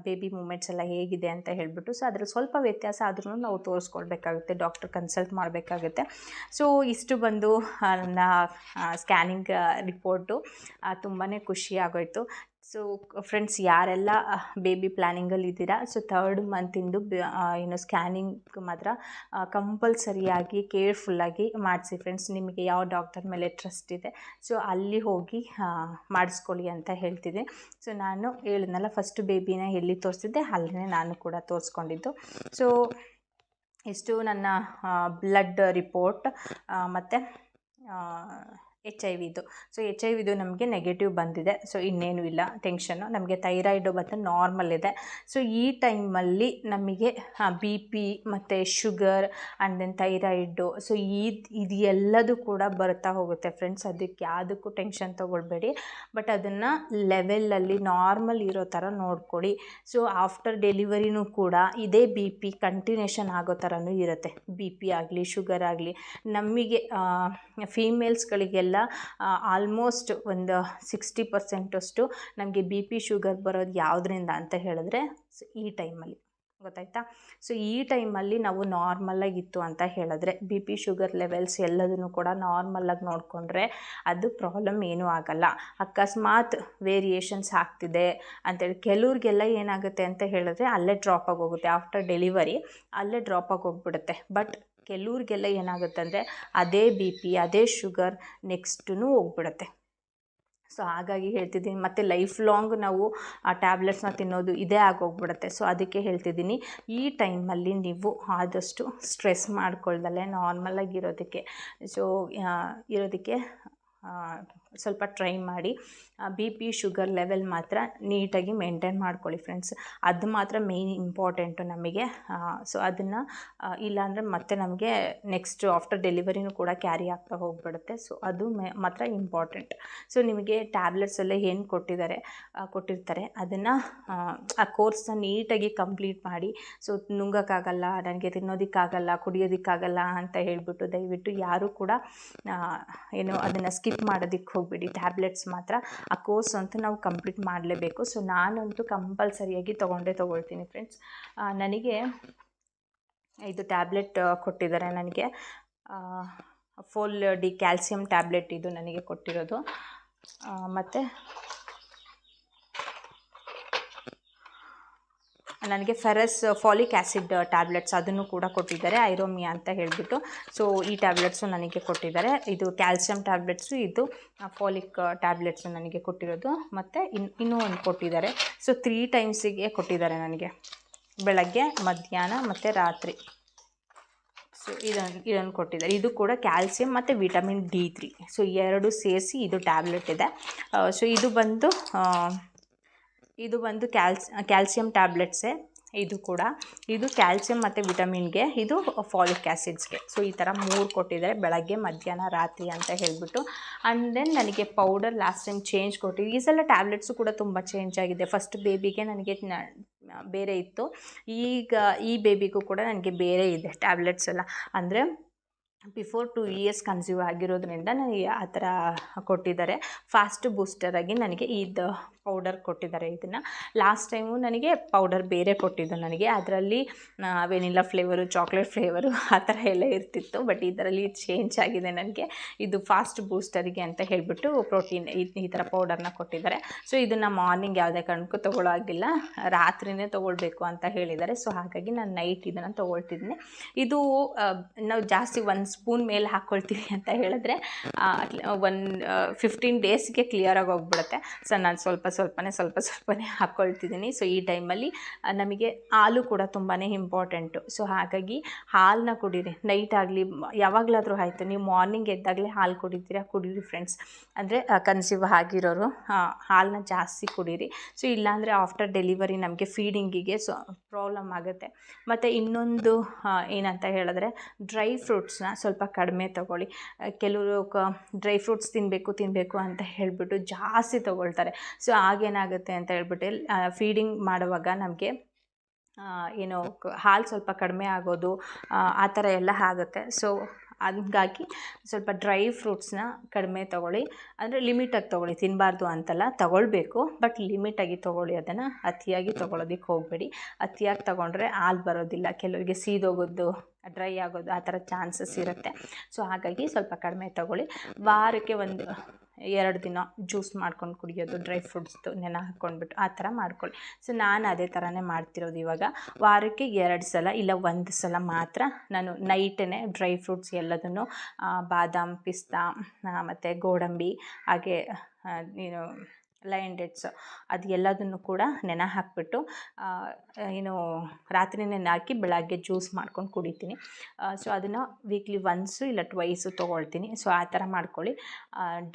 ಬೇಬಿ ಮೂಮೆಂಟ್ಸ್ ಎಲ್ಲ ಹೇಗಿದೆ ಅಂತ ಹೇಳಿಬಿಟ್ಟು. ಸೊ ಅದ್ರ ಸ್ವಲ್ಪ ವ್ಯತ್ಯಾಸ ಆದ್ರೂ ನಾವು ತೋರಿಸ್ಕೊಳ್ಬೇಕಾಗುತ್ತೆ. ಡಾಕ್ಟರ್ ಕನ್ಸಲ್ಟ್ ಮಾಡಬೇಕಾಗುತ್ತೆ. ಸೊ ಇಷ್ಟು ಬಂದು ನನ್ನ ಸ್ಕ್ಯಾನಿಂಗ್ ರಿಪೋರ್ಟು ತುಂಬಾ ಖುಷಿ ಆಗೋಯ್ತು ಸೊ ಫ್ರೆಂಡ್ಸ್ ಯಾರೆಲ್ಲ ಬೇಬಿ ಪ್ಲ್ಯಾನಿಂಗಲ್ಲಿ ಇದ್ದೀರಾ? ಸೊ ಥರ್ಡ್ ಮಂತಿಂದು ಏನು ಸ್ಕ್ಯಾನಿಂಗ್ ಮಾತ್ರ ಕಂಪಲ್ಸರಿಯಾಗಿ ಕೇರ್ಫುಲ್ಲಾಗಿ ಮಾಡಿಸಿ ಫ್ರೆಂಡ್ಸ್ ನಿಮಗೆ ಯಾವ ಡಾಕ್ಟರ್ ಮೇಲೆ ಟ್ರಸ್ಟ್ ಇದೆ? ಸೊ ಅಲ್ಲಿ ಹೋಗಿ ಮಾಡಿಸ್ಕೊಳ್ಳಿ ಅಂತ ಹೇಳ್ತಿದ್ದೆ. ಸೊ ನಾನು ಹೇಳಿದ್ನಲ್ಲ ಫಸ್ಟ್ ಬೇಬಿನ ಎಲ್ಲಿ ತೋರಿಸಿದ್ದೆ? ಅಲ್ಲಿನೇ ನಾನು ಕೂಡ ತೋರಿಸ್ಕೊಂಡಿದ್ದು. ಸೊ ಇಷ್ಟು ನನ್ನ ಬ್ಲಡ್ ರಿಪೋರ್ಟ್ ಮತ್ತು ಎಚ್ ಐ ವಿದು ಸೊ ಎಚ್ ಐ ವಿದು ನಮಗೆ ನೆಗೆಟಿವ್ ಬಂದಿದೆ. ಸೊ ಇನ್ನೇನು ಇಲ್ಲ ಟೆನ್ಷನ್ನು ನಮಗೆ ಥೈರಾಯ್ಡು ಮತ್ತು ನಾರ್ಮಲ್ ಇದೆ. ಸೊ ಈ ಟೈಮಲ್ಲಿ ನಮಗೆ ಬಿ ಪಿ ಮತ್ತು sugar and then thyroid so ಈ, ಇದು ಎಲ್ಲದೂ ಕೂಡ ಬರ್ತಾ ಹೋಗುತ್ತೆ ಫ್ರೆಂಡ್ಸ್ ಅದಕ್ಕೆ ಯಾವುದಕ್ಕೂ ಟೆನ್ಷನ್ ತೊಗೊಳ್ಬೇಡಿ. ಬಟ್ ಅದನ್ನು ಲೆವೆಲಲ್ಲಿ ನಾರ್ಮಲ್ ಇರೋ ಥರ ನೋಡ್ಕೊಳ್ಳಿ. ಸೊ ಆಫ್ಟರ್ ಡೆಲಿವರಿನೂ ಕೂಡ ಇದೇ ಬಿ ಪಿ ಕಂಟಿನ್ಯೂಷನ್ ಆಗೋ ಥರನೂ ಇರುತ್ತೆ. ಬಿ ಪಿ ಆಗಲಿ ಶುಗರ್ ಆಗಲಿ. ನಮಗೆ ಫೀಮೇಲ್ಸ್ಗಳಿಗೆಲ್ಲ ಆಲ್ಮೋಸ್ಟ್ ಒಂದು ಸಿಕ್ಸ್ಟಿ ಪರ್ಸೆಂಟಷ್ಟು ನಮಗೆ ಬಿ ಪಿ ಶುಗರ್ ಬರೋದು ಯಾವುದರಿಂದ ಅಂತ ಹೇಳಿದ್ರೆ ಈ ಟೈಮಲ್ಲಿ ಗೊತ್ತಾಯ್ತಾ? ಸೊ ಈ ಟೈಮಲ್ಲಿ ನಾವು ನಾರ್ಮಲ್ಲಾಗಿತ್ತು ಅಂತ ಹೇಳಿದ್ರೆ ಬಿ ಪಿ ಶುಗರ್ ಲೆವೆಲ್ಸ್ ಎಲ್ಲದನ್ನು ಕೂಡ ನಾರ್ಮಲ್ಲಾಗಿ ನೋಡಿಕೊಂಡ್ರೆ ಅದು ಪ್ರಾಬ್ಲಮ್ ಏನೂ ಆಗಲ್ಲ. ಅಕಸ್ಮಾತ್ ವೇರಿಯೇಷನ್ಸ್ ಆಗ್ತಿದೆ ಅಂತೇಳಿ ಕೆಲವ್ರಿಗೆಲ್ಲ ಏನಾಗುತ್ತೆ ಅಂತ ಹೇಳಿದ್ರೆ, ಅಲ್ಲೇ ಡ್ರಾಪ್ ಆಗೋಗುತ್ತೆ ಆಫ್ಟರ್ ಡೆಲಿವರಿ ಅಲ್ಲೇ ಡ್ರಾಪ್ ಹೋಗ್ಬಿಡುತ್ತೆ. ಬಟ್ ಕೆಲವ್ರಿಗೆಲ್ಲ ಏನಾಗುತ್ತೆ ಅಂದರೆ ಅದೇ ಬಿ ಪಿ ಅದೇ ಶುಗರ್ ನೆಕ್ಸ್ಟೂ ಹೋಗ್ಬಿಡುತ್ತೆ. ಸೊ ಹಾಗಾಗಿ ಹೇಳ್ತಿದ್ದೀನಿ, ಮತ್ತು ಲೈಫ್ ಲಾಂಗ್ ನಾವು ಆ ಟ್ಯಾಬ್ಲೆಟ್ಸ್ನ ತಿನ್ನೋದು ಇದೇ ಆಗೋಗ್ಬಿಡುತ್ತೆ. ಸೊ ಅದಕ್ಕೆ ಹೇಳ್ತಿದ್ದೀನಿ, ಈ ಟೈಮಲ್ಲಿ ನೀವು ಆದಷ್ಟು ಸ್ಟ್ರೆಸ್ ಮಾಡ್ಕೊಳ್ದಲ್ಲೇ ನಾರ್ಮಲಾಗಿ ಇರೋದಕ್ಕೆ ಸೊ ಇರೋದಕ್ಕೆ ಸ್ವಲ್ಪ ಟ್ರೈ ಮಾಡಿ ಬಿ ಪಿ ಶುಗರ್ ಲೆವೆಲ್ ಮಾತ್ರ ನೀಟಾಗಿ ಮೇಂಟೈನ್ ಮಾಡ್ಕೊಳ್ಳಿ ಫ್ರೆಂಡ್ಸ್ ಅದು ಮಾತ್ರ ಮೇಯ್ನ್ ಇಂಪಾರ್ಟೆಂಟು ನಮಗೆ. ಸೊ ಅದನ್ನು ಇಲ್ಲಾಂದರೆ ಮತ್ತೆ ನಮಗೆ ನೆಕ್ಸ್ಟ್ ಆಫ್ಟರ್ ಡೆಲಿವರಿನೂ ಕೂಡ ಕ್ಯಾರಿ ಆಗ್ತಾ ಹೋಗ್ಬಿಡುತ್ತೆ. ಸೊ ಅದು ಮಾತ್ರ ಇಂಪಾರ್ಟೆಂಟ್ ಸೊ ನಿಮಗೆ ಟ್ಯಾಬ್ಲೆಟ್ಸ್ ಎಲ್ಲ ಏನು ಕೊಟ್ಟಿದ್ದಾರೆ ಕೊಟ್ಟಿರ್ತಾರೆ, ಅದನ್ನು, ಆ ಕೋರ್ಸ್ನ ನೀಟಾಗಿ ಕಂಪ್ಲೀಟ್ ಮಾಡಿ ಸೊ ನುಂಗೋಕ್ಕಾಗಲ್ಲ ನನಗೆ ತಿನ್ನೋದಕ್ಕಾಗಲ್ಲ, ಕುಡಿಯೋದಕ್ಕಾಗಲ್ಲ ಅಂತ ಹೇಳಿಬಿಟ್ಟು ದಯವಿಟ್ಟು ಯಾರೂ ಕೂಡ ಏನು ಅದನ್ನು ಸ್ಕಿಪ್ ಮಾಡೋದಕ್ಕೆ ಹೋಗ್ಬಿಡಿ ಟ್ಯಾಬ್ಲೆಟ್ಸ್ ಮಾತ್ರ. ಆ ಕೋರ್ಸ್ ಅಂತೂ ನಾವು ಕಂಪ್ಲೀಟ್ ಮಾಡಲೇಬೇಕು. ಸೊ ನಾನಂತೂ ಕಂಪಲ್ಸರಿಯಾಗಿ ತೊಗೊಂಡೇ ತೊಗೊಳ್ತೀನಿ ಫ್ರೆಂಡ್ಸ್ ನನಗೆ ಇದು ಟ್ಯಾಬ್ಲೆಟ್ ಕೊಟ್ಟಿದ್ದಾರೆ ನನಗೆ. ಫುಲ್ ಡಿ ಕ್ಯಾಲ್ಸಿಯಂ ಟ್ಯಾಬ್ಲೆಟ್ ಇದು ನನಗೆ ಕೊಟ್ಟಿರೋದು. ಮತ್ತು ನನಗೆ ಫೆರಸ್ ಫಾಲಿಕ್ ಆ್ಯಸಿಡ್ ಟ್ಯಾಬ್ಲೆಟ್ಸ್ ಅದನ್ನು ಕೂಡ ಕೊಟ್ಟಿದ್ದಾರೆ, ಐರೋಮಿಯಾ ಅಂತ ಹೇಳಿಬಿಟ್ಟು. ಸೊ ಈ ಟ್ಯಾಬ್ಲೆಟ್ಸು ನನಗೆ ಕೊಟ್ಟಿದ್ದಾರೆ. ಇದು ಕ್ಯಾಲ್ಸಿಯಂ ಟ್ಯಾಬ್ಲೆಟ್ಸು ಇದು ಫಾಲಿಕ್ ಟ್ಯಾಬ್ಲೆಟ್ಸು ನನಗೆ ಕೊಟ್ಟಿರೋದು. ಮತ್ತು ಇನ್, ಇನ್ನೂ ಒಂದು ಕೊಟ್ಟಿದ್ದಾರೆ. ಸೊ ತ್ರೀ ಟೈಮ್ಸಿಗೆ ಕೊಟ್ಟಿದ್ದಾರೆ ನನಗೆ. ಬೆಳಗ್ಗೆ, ಮಧ್ಯಾಹ್ನ ಮತ್ತು ರಾತ್ರಿ. ಸೊ ಇದನ್ನು ಇದನ್ನು ಕೊಟ್ಟಿದ್ದಾರೆ. ಇದು ಕೂಡ ಕ್ಯಾಲ್ಸಿಯಂ ಮತ್ತು ವಿಟಮಿನ್ ಡಿ ತ್ರೀ ಸೊ ಎರಡು ಸೇರಿಸಿ ಇದು ಟ್ಯಾಬ್ಲೆಟ್ ಇದೆ. ಸೊ ಇದು ಬಂದು ಇದು ಬಂದು ಕ್ಯಾಲ್ಸ್ ಕ್ಯಾಲ್ಸಿಯಂ ಟ್ಯಾಬ್ಲೆಟ್ಸೇ. ಇದು ಕೂಡ. ಇದು ಕ್ಯಾಲ್ಸಿಯಂ ಮತ್ತು ವಿಟಮಿನ್ಗೆ, ಇದು ಫಾಲಿಕ್ ಆ್ಯಸಿಡ್ಸ್ಗೆ ಸೊ ಈ ಥರ ಮೂರು ಕೊಟ್ಟಿದ್ದಾರೆ. ಬೆಳಗ್ಗೆ, ಮಧ್ಯಾಹ್ನ, ರಾತ್ರಿ ಅಂತ ಹೇಳಿಬಿಟ್ಟು. ಆ್ಯಂಡ್ ದೆನ್ ನನಗೆ ಪೌಡರ್ ಲಾಸ್ಟ್ ಟೈಮ್ ಚೇಂಜ್ ಕೊಟ್ಟಿದ್ದು ಈ ಸಲ ಟ್ಯಾಬ್ಲೆಟ್ಸು ಕೂಡ ತುಂಬ ಚೇಂಜ್ ಆಗಿದೆ. ಫಸ್ಟ್ ಬೇಬಿಗೆ ನನಗೆ ಬೇರೆ ಇತ್ತು. ಈಗ ಈ ಬೇಬಿಗೂ ಕೂಡ ನನಗೆ ಬೇರೆ ಇದೆ ಟ್ಯಾಬ್ಲೆಟ್ಸ್ ಎಲ್ಲ. ಅಂದರೆ ಬಿಫೋರ್ ಟು ಇಯರ್ಸ್ ಕನ್ಸ್ಯೂವ್ ಆಗಿರೋದ್ರಿಂದ ನನಗೆ ಆ ಥರ ಕೊಟ್ಟಿದ್ದಾರೆ. ಫಾಸ್ಟ್ ಬೂಸ್ಟರಾಗಿ ನನಗೆ ಇದು ಪೌಡರ್ ಕೊಟ್ಟಿದ್ದಾರೆ ಇದನ್ನು. ಲಾಸ್ಟ್ ಟೈಮು ನನಗೆ ಪೌಡರ್ ಬೇರೆ ಕೊಟ್ಟಿದ್ದು ನನಗೆ. ಅದರಲ್ಲಿ ವೆನಿಲಾ ಫ್ಲೇವರು ಚಾಕ್ಲೇಟ್ ಫ್ಲೇವರು ಆ ಥರ ಎಲ್ಲ ಇರ್ತಿತ್ತು. ಬಟ್ ಇದರಲ್ಲಿ ಚೇಂಜ್ ಆಗಿದೆ ನನಗೆ. ಇದು ಫಾಸ್ಟ್ ಬೂಸ್ಟರಿಗೆ ಅಂತ ಹೇಳಿಬಿಟ್ಟು ಪ್ರೋಟೀನ್ ಈ ಈ ಥರ ಪೌಡರ್ನ ಕೊಟ್ಟಿದ್ದಾರೆ. ಸೊ ಇದನ್ನು ಮಾರ್ನಿಂಗ್ ಯಾವುದೇ ಕಾರಣಕ್ಕೂ ತೊಗೊಳ್ಳೋ ಆಗಿಲ್ಲ ರಾತ್ರಿನೇ ತೊಗೊಳ್ಬೇಕು ಅಂತ ಹೇಳಿದ್ದಾರೆ. ಸೊ ಹಾಗಾಗಿ ನಾನು ನೈಟ್ ಇದನ್ನು ತೊಗೊಳ್ತಿದ್ದೀನಿ. ಇದು ನಾವು ಜಾಸ್ತಿ ಒಂದು ಸ್ಪೂನ್ ಮೇಲೆ ಹಾಕ್ಕೊಳ್ತೀವಿ ಅಂತ ಹೇಳಿದ್ರೆ ಒಂದು ಫಿಫ್ಟೀನ್ ಡೇಸ್ಗೆ ಕ್ಲಿಯರಾಗಿ ಹೋಗ್ಬಿಡುತ್ತೆ. ಸೊ ನಾನು ಸ್ವಲ್ಪ ಸ್ವಲ್ಪನೇ ಸ್ವಲ್ಪ ಸ್ವಲ್ಪನೇ ಹಾಕ್ಕೊಳ್ತಿದ್ದೀನಿ ಸೊ ಈ ಟೈಮಲ್ಲಿ ನಮಗೆ ಹಾಲು ಕೂಡ ತುಂಬಾ ಇಂಪಾರ್ಟೆಂಟು ಸೊ ಹಾಗಾಗಿ ಹಾಲನ್ನ ಕುಡೀರಿ. ನೈಟ್ ಆಗಲಿ, ಯಾವಾಗಲಾದರೂ ಆಯಿತು. ನೀವು ಮಾರ್ನಿಂಗ್ ಎದ್ದಾಗಲೇ ಹಾಲು ಕುಡಿತೀರಾ, ಕುಡೀರಿ ಫ್ರೆಂಡ್ಸ್ ಅಂದರೆ ಕನ್ಸಿವ್ ಆಗಿರೋರು ಹಾಲನ್ನ ಜಾಸ್ತಿ ಕುಡೀರಿ. ಸೊ ಇಲ್ಲಾಂದರೆ ಆಫ್ಟರ್ ಡೆಲಿವರಿ ನಮಗೆ ಫೀಡಿಂಗಿಗೆ ಸೊ ಪ್ರಾಬ್ಲಮ್ ಆಗುತ್ತೆ. ಮತ್ತು ಇನ್ನೊಂದು ಏನಂತ ಹೇಳಿದ್ರೆ ಡ್ರೈ ಫ್ರೂಟ್ಸ್ನ ಸ್ವಲ್ಪ ಕಡಿಮೆ ತಗೊಳ್ಳಿ. ಕೆಲವರು ಕ ಡ್ರೈ ಫ್ರೂಟ್ಸ್ ತಿನ್ನಬೇಕು ತಿನ್ನಬೇಕು ಅಂತ ಹೇಳಿಬಿಟ್ಟು ಜಾಸ್ತಿ ತಗೊಳ್ತಾರೆ. ಸೊ ಆಗೇನಾಗುತ್ತೆ ಅಂತ ಹೇಳ್ಬಿಟ್ಟು ಫೀಡಿಂಗ್ ಮಾಡುವಾಗ ನಮಗೆ ಏನು ಹಾಲು ಸ್ವಲ್ಪ ಕಡಿಮೆ ಆಗೋದು ಆ ಥರ ಎಲ್ಲ ಆಗುತ್ತೆ. ಸೊ ಹಂಗಾಗಿ ಸ್ವಲ್ಪ ಡ್ರೈ ಫ್ರೂಟ್ಸ್ನ ಕಡಿಮೆ ತೊಗೊಳ್ಳಿ. ಅಂದರೆ ಲಿಮಿಟಾಗಿ ತೊಗೊಳ್ಳಿ ತಿನ್ನಬಾರ್ದು ಅಂತಲ್ಲ, ತೊಗೊಳ್ಬೇಕು. ಬಟ್ ಲಿಮಿಟಾಗಿ ತೊಗೊಳ್ಳಿ, ಅದನ್ನು ಅತಿಯಾಗಿ ತೊಗೊಳೋದಕ್ಕೆ ಹೋಗಬೇಡಿ. ಅತಿಯಾಗಿ ತೊಗೊಂಡ್ರೆ ಹಾಲು ಬರೋದಿಲ್ಲ. ಕೆಲವರಿಗೆ ಸೀದೋಗೋದು ಡ್ರೈ ಆಗೋದು ಆ ಥರ ಚಾನ್ಸಸ್ ಇರುತ್ತೆ. ಸೊ ಹಾಗಾಗಿ ಸ್ವಲ್ಪ ಕಡಿಮೆ ತೊಗೊಳ್ಳಿ. ವಾರಕ್ಕೆ ಒಂದು ಎರಡು ದಿನ ಜ್ಯೂಸ್ ಮಾಡ್ಕೊಂಡು ಕುಡಿಯೋದು ಡ್ರೈ ಫ್ರೂಟ್ಸ್ದು ನೆನೆ ಹಾಕ್ಕೊಂಡ್ಬಿಟ್ಟು ಆ ಥರ ಮಾಡ್ಕೊಳ್ಳಿ. ಸೊ ನಾನು ಅದೇ ಥರನೇ ಮಾಡ್ತಿರೋದು ಇವಾಗ. ವಾರಕ್ಕೆ ಎರಡು ಸಲ ಇಲ್ಲ ಒಂದು ಸಲ ಮಾತ್ರ ನಾನು ನೈಟೇ ಡ್ರೈ ಫ್ರೂಟ್ಸ್ ಎಲ್ಲದನ್ನು ಬಾದಾಮ್ ಪಿಸ್ತಾ ಮತ್ತು ಗೋಡಂಬಿ ಹಾಗೆ ಆ, ಲಯನ್ ಡೇಟ್ಸ್ ಅದು ಎಲ್ಲದನ್ನು ಕೂಡ ನೆನೆ ಹಾಕಿಬಿಟ್ಟು ಏನು, ರಾತ್ರಿ ನೆನೆ ಹಾಕಿ ಬೆಳಗ್ಗೆ ಜ್ಯೂಸ್ ಮಾಡ್ಕೊಂಡು ಕುಡಿತೀನಿ. ಸೊ ಅದನ್ನು ವೀಕ್ಲಿ ಒನ್ಸು ಇಲ್ಲ ಟ್ವೈಸು ತೊಗೊಳ್ತೀನಿ. ಸೊ ಆ ಥರ ಮಾಡ್ಕೊಳ್ಳಿ.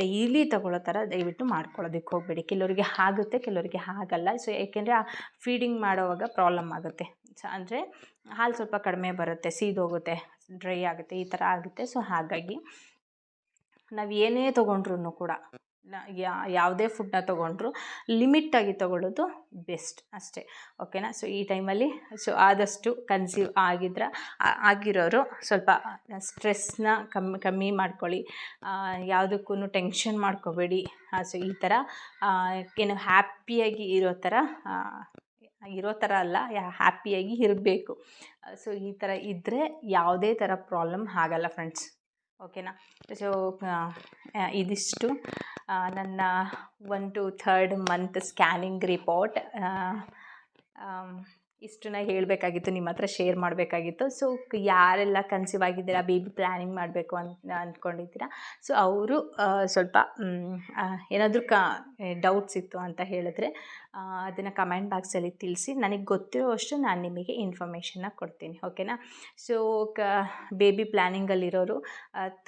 ಡೈಲಿ ತೊಗೊಳ್ಳೋ ಥರ ದಯವಿಟ್ಟು ಮಾಡ್ಕೊಳ್ಳೋದಕ್ಕೆ ಹೋಗಬೇಡಿ. ಕೆಲವರಿಗೆ ಆಗುತ್ತೆ, ಕೆಲವರಿಗೆ ಆಗಲ್ಲ. ಸೊ ಏಕೆಂದರೆ ಫೀಡಿಂಗ್ ಮಾಡೋವಾಗ ಪ್ರಾಬ್ಲಮ್ ಆಗುತ್ತೆ. ಸೊ ಅಂದರೆ ಹಾಲು ಸ್ವಲ್ಪ ಕಡಿಮೆ ಬರುತ್ತೆ, ಸೀದೋಗುತ್ತೆ ಡ್ರೈ ಆಗುತ್ತೆ, ಈ ಥರ ಆಗುತ್ತೆ. ಸೊ ಹಾಗಾಗಿ ನಾವು ಏನೇ ತೊಗೊಂಡ್ರು ಕೂಡ ಯಾವುದೇ ಫುಡ್ನ ತೊಗೊಂಡ್ರು ಲಿಮಿಟ್ಟಾಗಿ ತೊಗೊಳ್ಳೋದು ಬೆಸ್ಟ್ ಅಷ್ಟೇ ಓಕೆನಾ ಸೊ ಈ ಟೈಮಲ್ಲಿ ಸೊ ಆದಷ್ಟು ಕನ್ಸೀವ್ ಆಗಿದ್ರೆ ಆಗಿರೋರು ಸ್ವಲ್ಪ ಸ್ಟ್ರೆಸ್ನ ಕಮ್ಮಿ ಕಮ್ಮಿ ಮಾಡ್ಕೊಳ್ಳಿ. ಯಾವುದಕ್ಕೂ ಟೆನ್ಷನ್ ಮಾಡ್ಕೋಬೇಡಿ. ಸೊ ಈ ಥರ ಏನು ಹ್ಯಾಪಿಯಾಗಿ ಇರೋ ಥರ ಇರೋ ಥರ ಅಲ್ಲ ಹ್ಯಾಪಿಯಾಗಿ ಇರಬೇಕು. ಸೊ ಈ ಥರ ಇದ್ದರೆ ಯಾವುದೇ ಥರ ಪ್ರಾಬ್ಲಮ್ ಆಗಲ್ಲ ಫ್ರೆಂಡ್ಸ್ ಓಕೆನಾ ಸೊ ಇದಿಷ್ಟು ನನ್ನ one two third month scanning report ಇಷ್ಟನ್ನ ಹೇಳಬೇಕಾಗಿತ್ತು, ನಿಮ್ಮ ಹತ್ರ ಶೇರ್ ಮಾಡಬೇಕಾಗಿತ್ತು. ಸೊ ಯಾರೆಲ್ಲ ಕನ್ಸೀವ್ ಆಗಿದ್ದೀರಾ ಬೇಬಿ ಪ್ಲ್ಯಾನಿಂಗ್ ಮಾಡಬೇಕು ಅಂತ ಅಂದ್ಕೊಂಡಿದ್ದೀರಾ ಸೊ ಅವರು ಸ್ವಲ್ಪ ಏನಾದರೂ ಕ ಡೌಟ್ಸ್ ಇತ್ತು ಅಂತ ಹೇಳಿದ್ರೆ ಅದನ್ನು ಕಮೆಂಟ್ ಬಾಕ್ಸಲ್ಲಿ ತಿಳಿಸಿ, ನನಗೆ ಗೊತ್ತಿರೋಷ್ಟು ನಾನು ನಿಮಗೆ ಇನ್ಫಾರ್ಮೇಷನ್ನ ಕೊಡ್ತೀನಿ ಓಕೆನಾ ಸೊ ಕ ಬೇಬಿ ಪ್ಲ್ಯಾನಿಂಗಲ್ಲಿರೋರು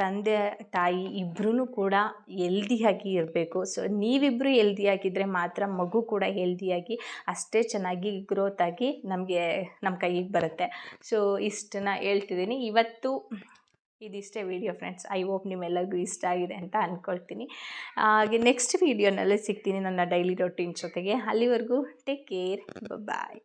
ತಂದೆ, ತಾಯಿ ಇಬ್ಬರೂ ಕೂಡ ಎಲ್ದಿಯಾಗಿ ಇರಬೇಕು. ಸೊ ನೀವಿಬ್ಬರು ಹೆಲ್ದಿಯಾಗಿದ್ದರೆ ಮಾತ್ರ ಮಗು ಕೂಡ ಹೆಲ್ದಿಯಾಗಿ ಅಷ್ಟೇ ಚೆನ್ನಾಗಿ ಗ್ರೋತ್ ಆಗಿ ನಮಗೆ ನಮ್ಮ ಕೈಗೆ ಬರುತ್ತೆ. ಸೊ ಇಷ್ಟನ್ನ ಹೇಳ್ತಿದ್ದೀನಿ ಇವತ್ತು ಇದಿಷ್ಟೇ ವಿಡಿಯೋ ಫ್ರೆಂಡ್ಸ್ ಐ ಹೋಪ್ ನಿಮ್ಮೆಲ್ಲರಿಗೂ ಇಷ್ಟ ಆಗಿದೆ ಅಂತ ಅಂದ್ಕೊಳ್ತೀನಿ ಹಾಗೆ ನೆಕ್ಸ್ಟ್ ವೀಡಿಯೋನಲ್ಲೇ ಸಿಗ್ತೀನಿ ನನ್ನ ಡೈಲಿ ರೊಟೀನ್ ಜೊತೆಗೆ. ಅಲ್ಲಿವರೆಗೂ ಟೇಕ್ ಕೇರ್ ಬಾಯ್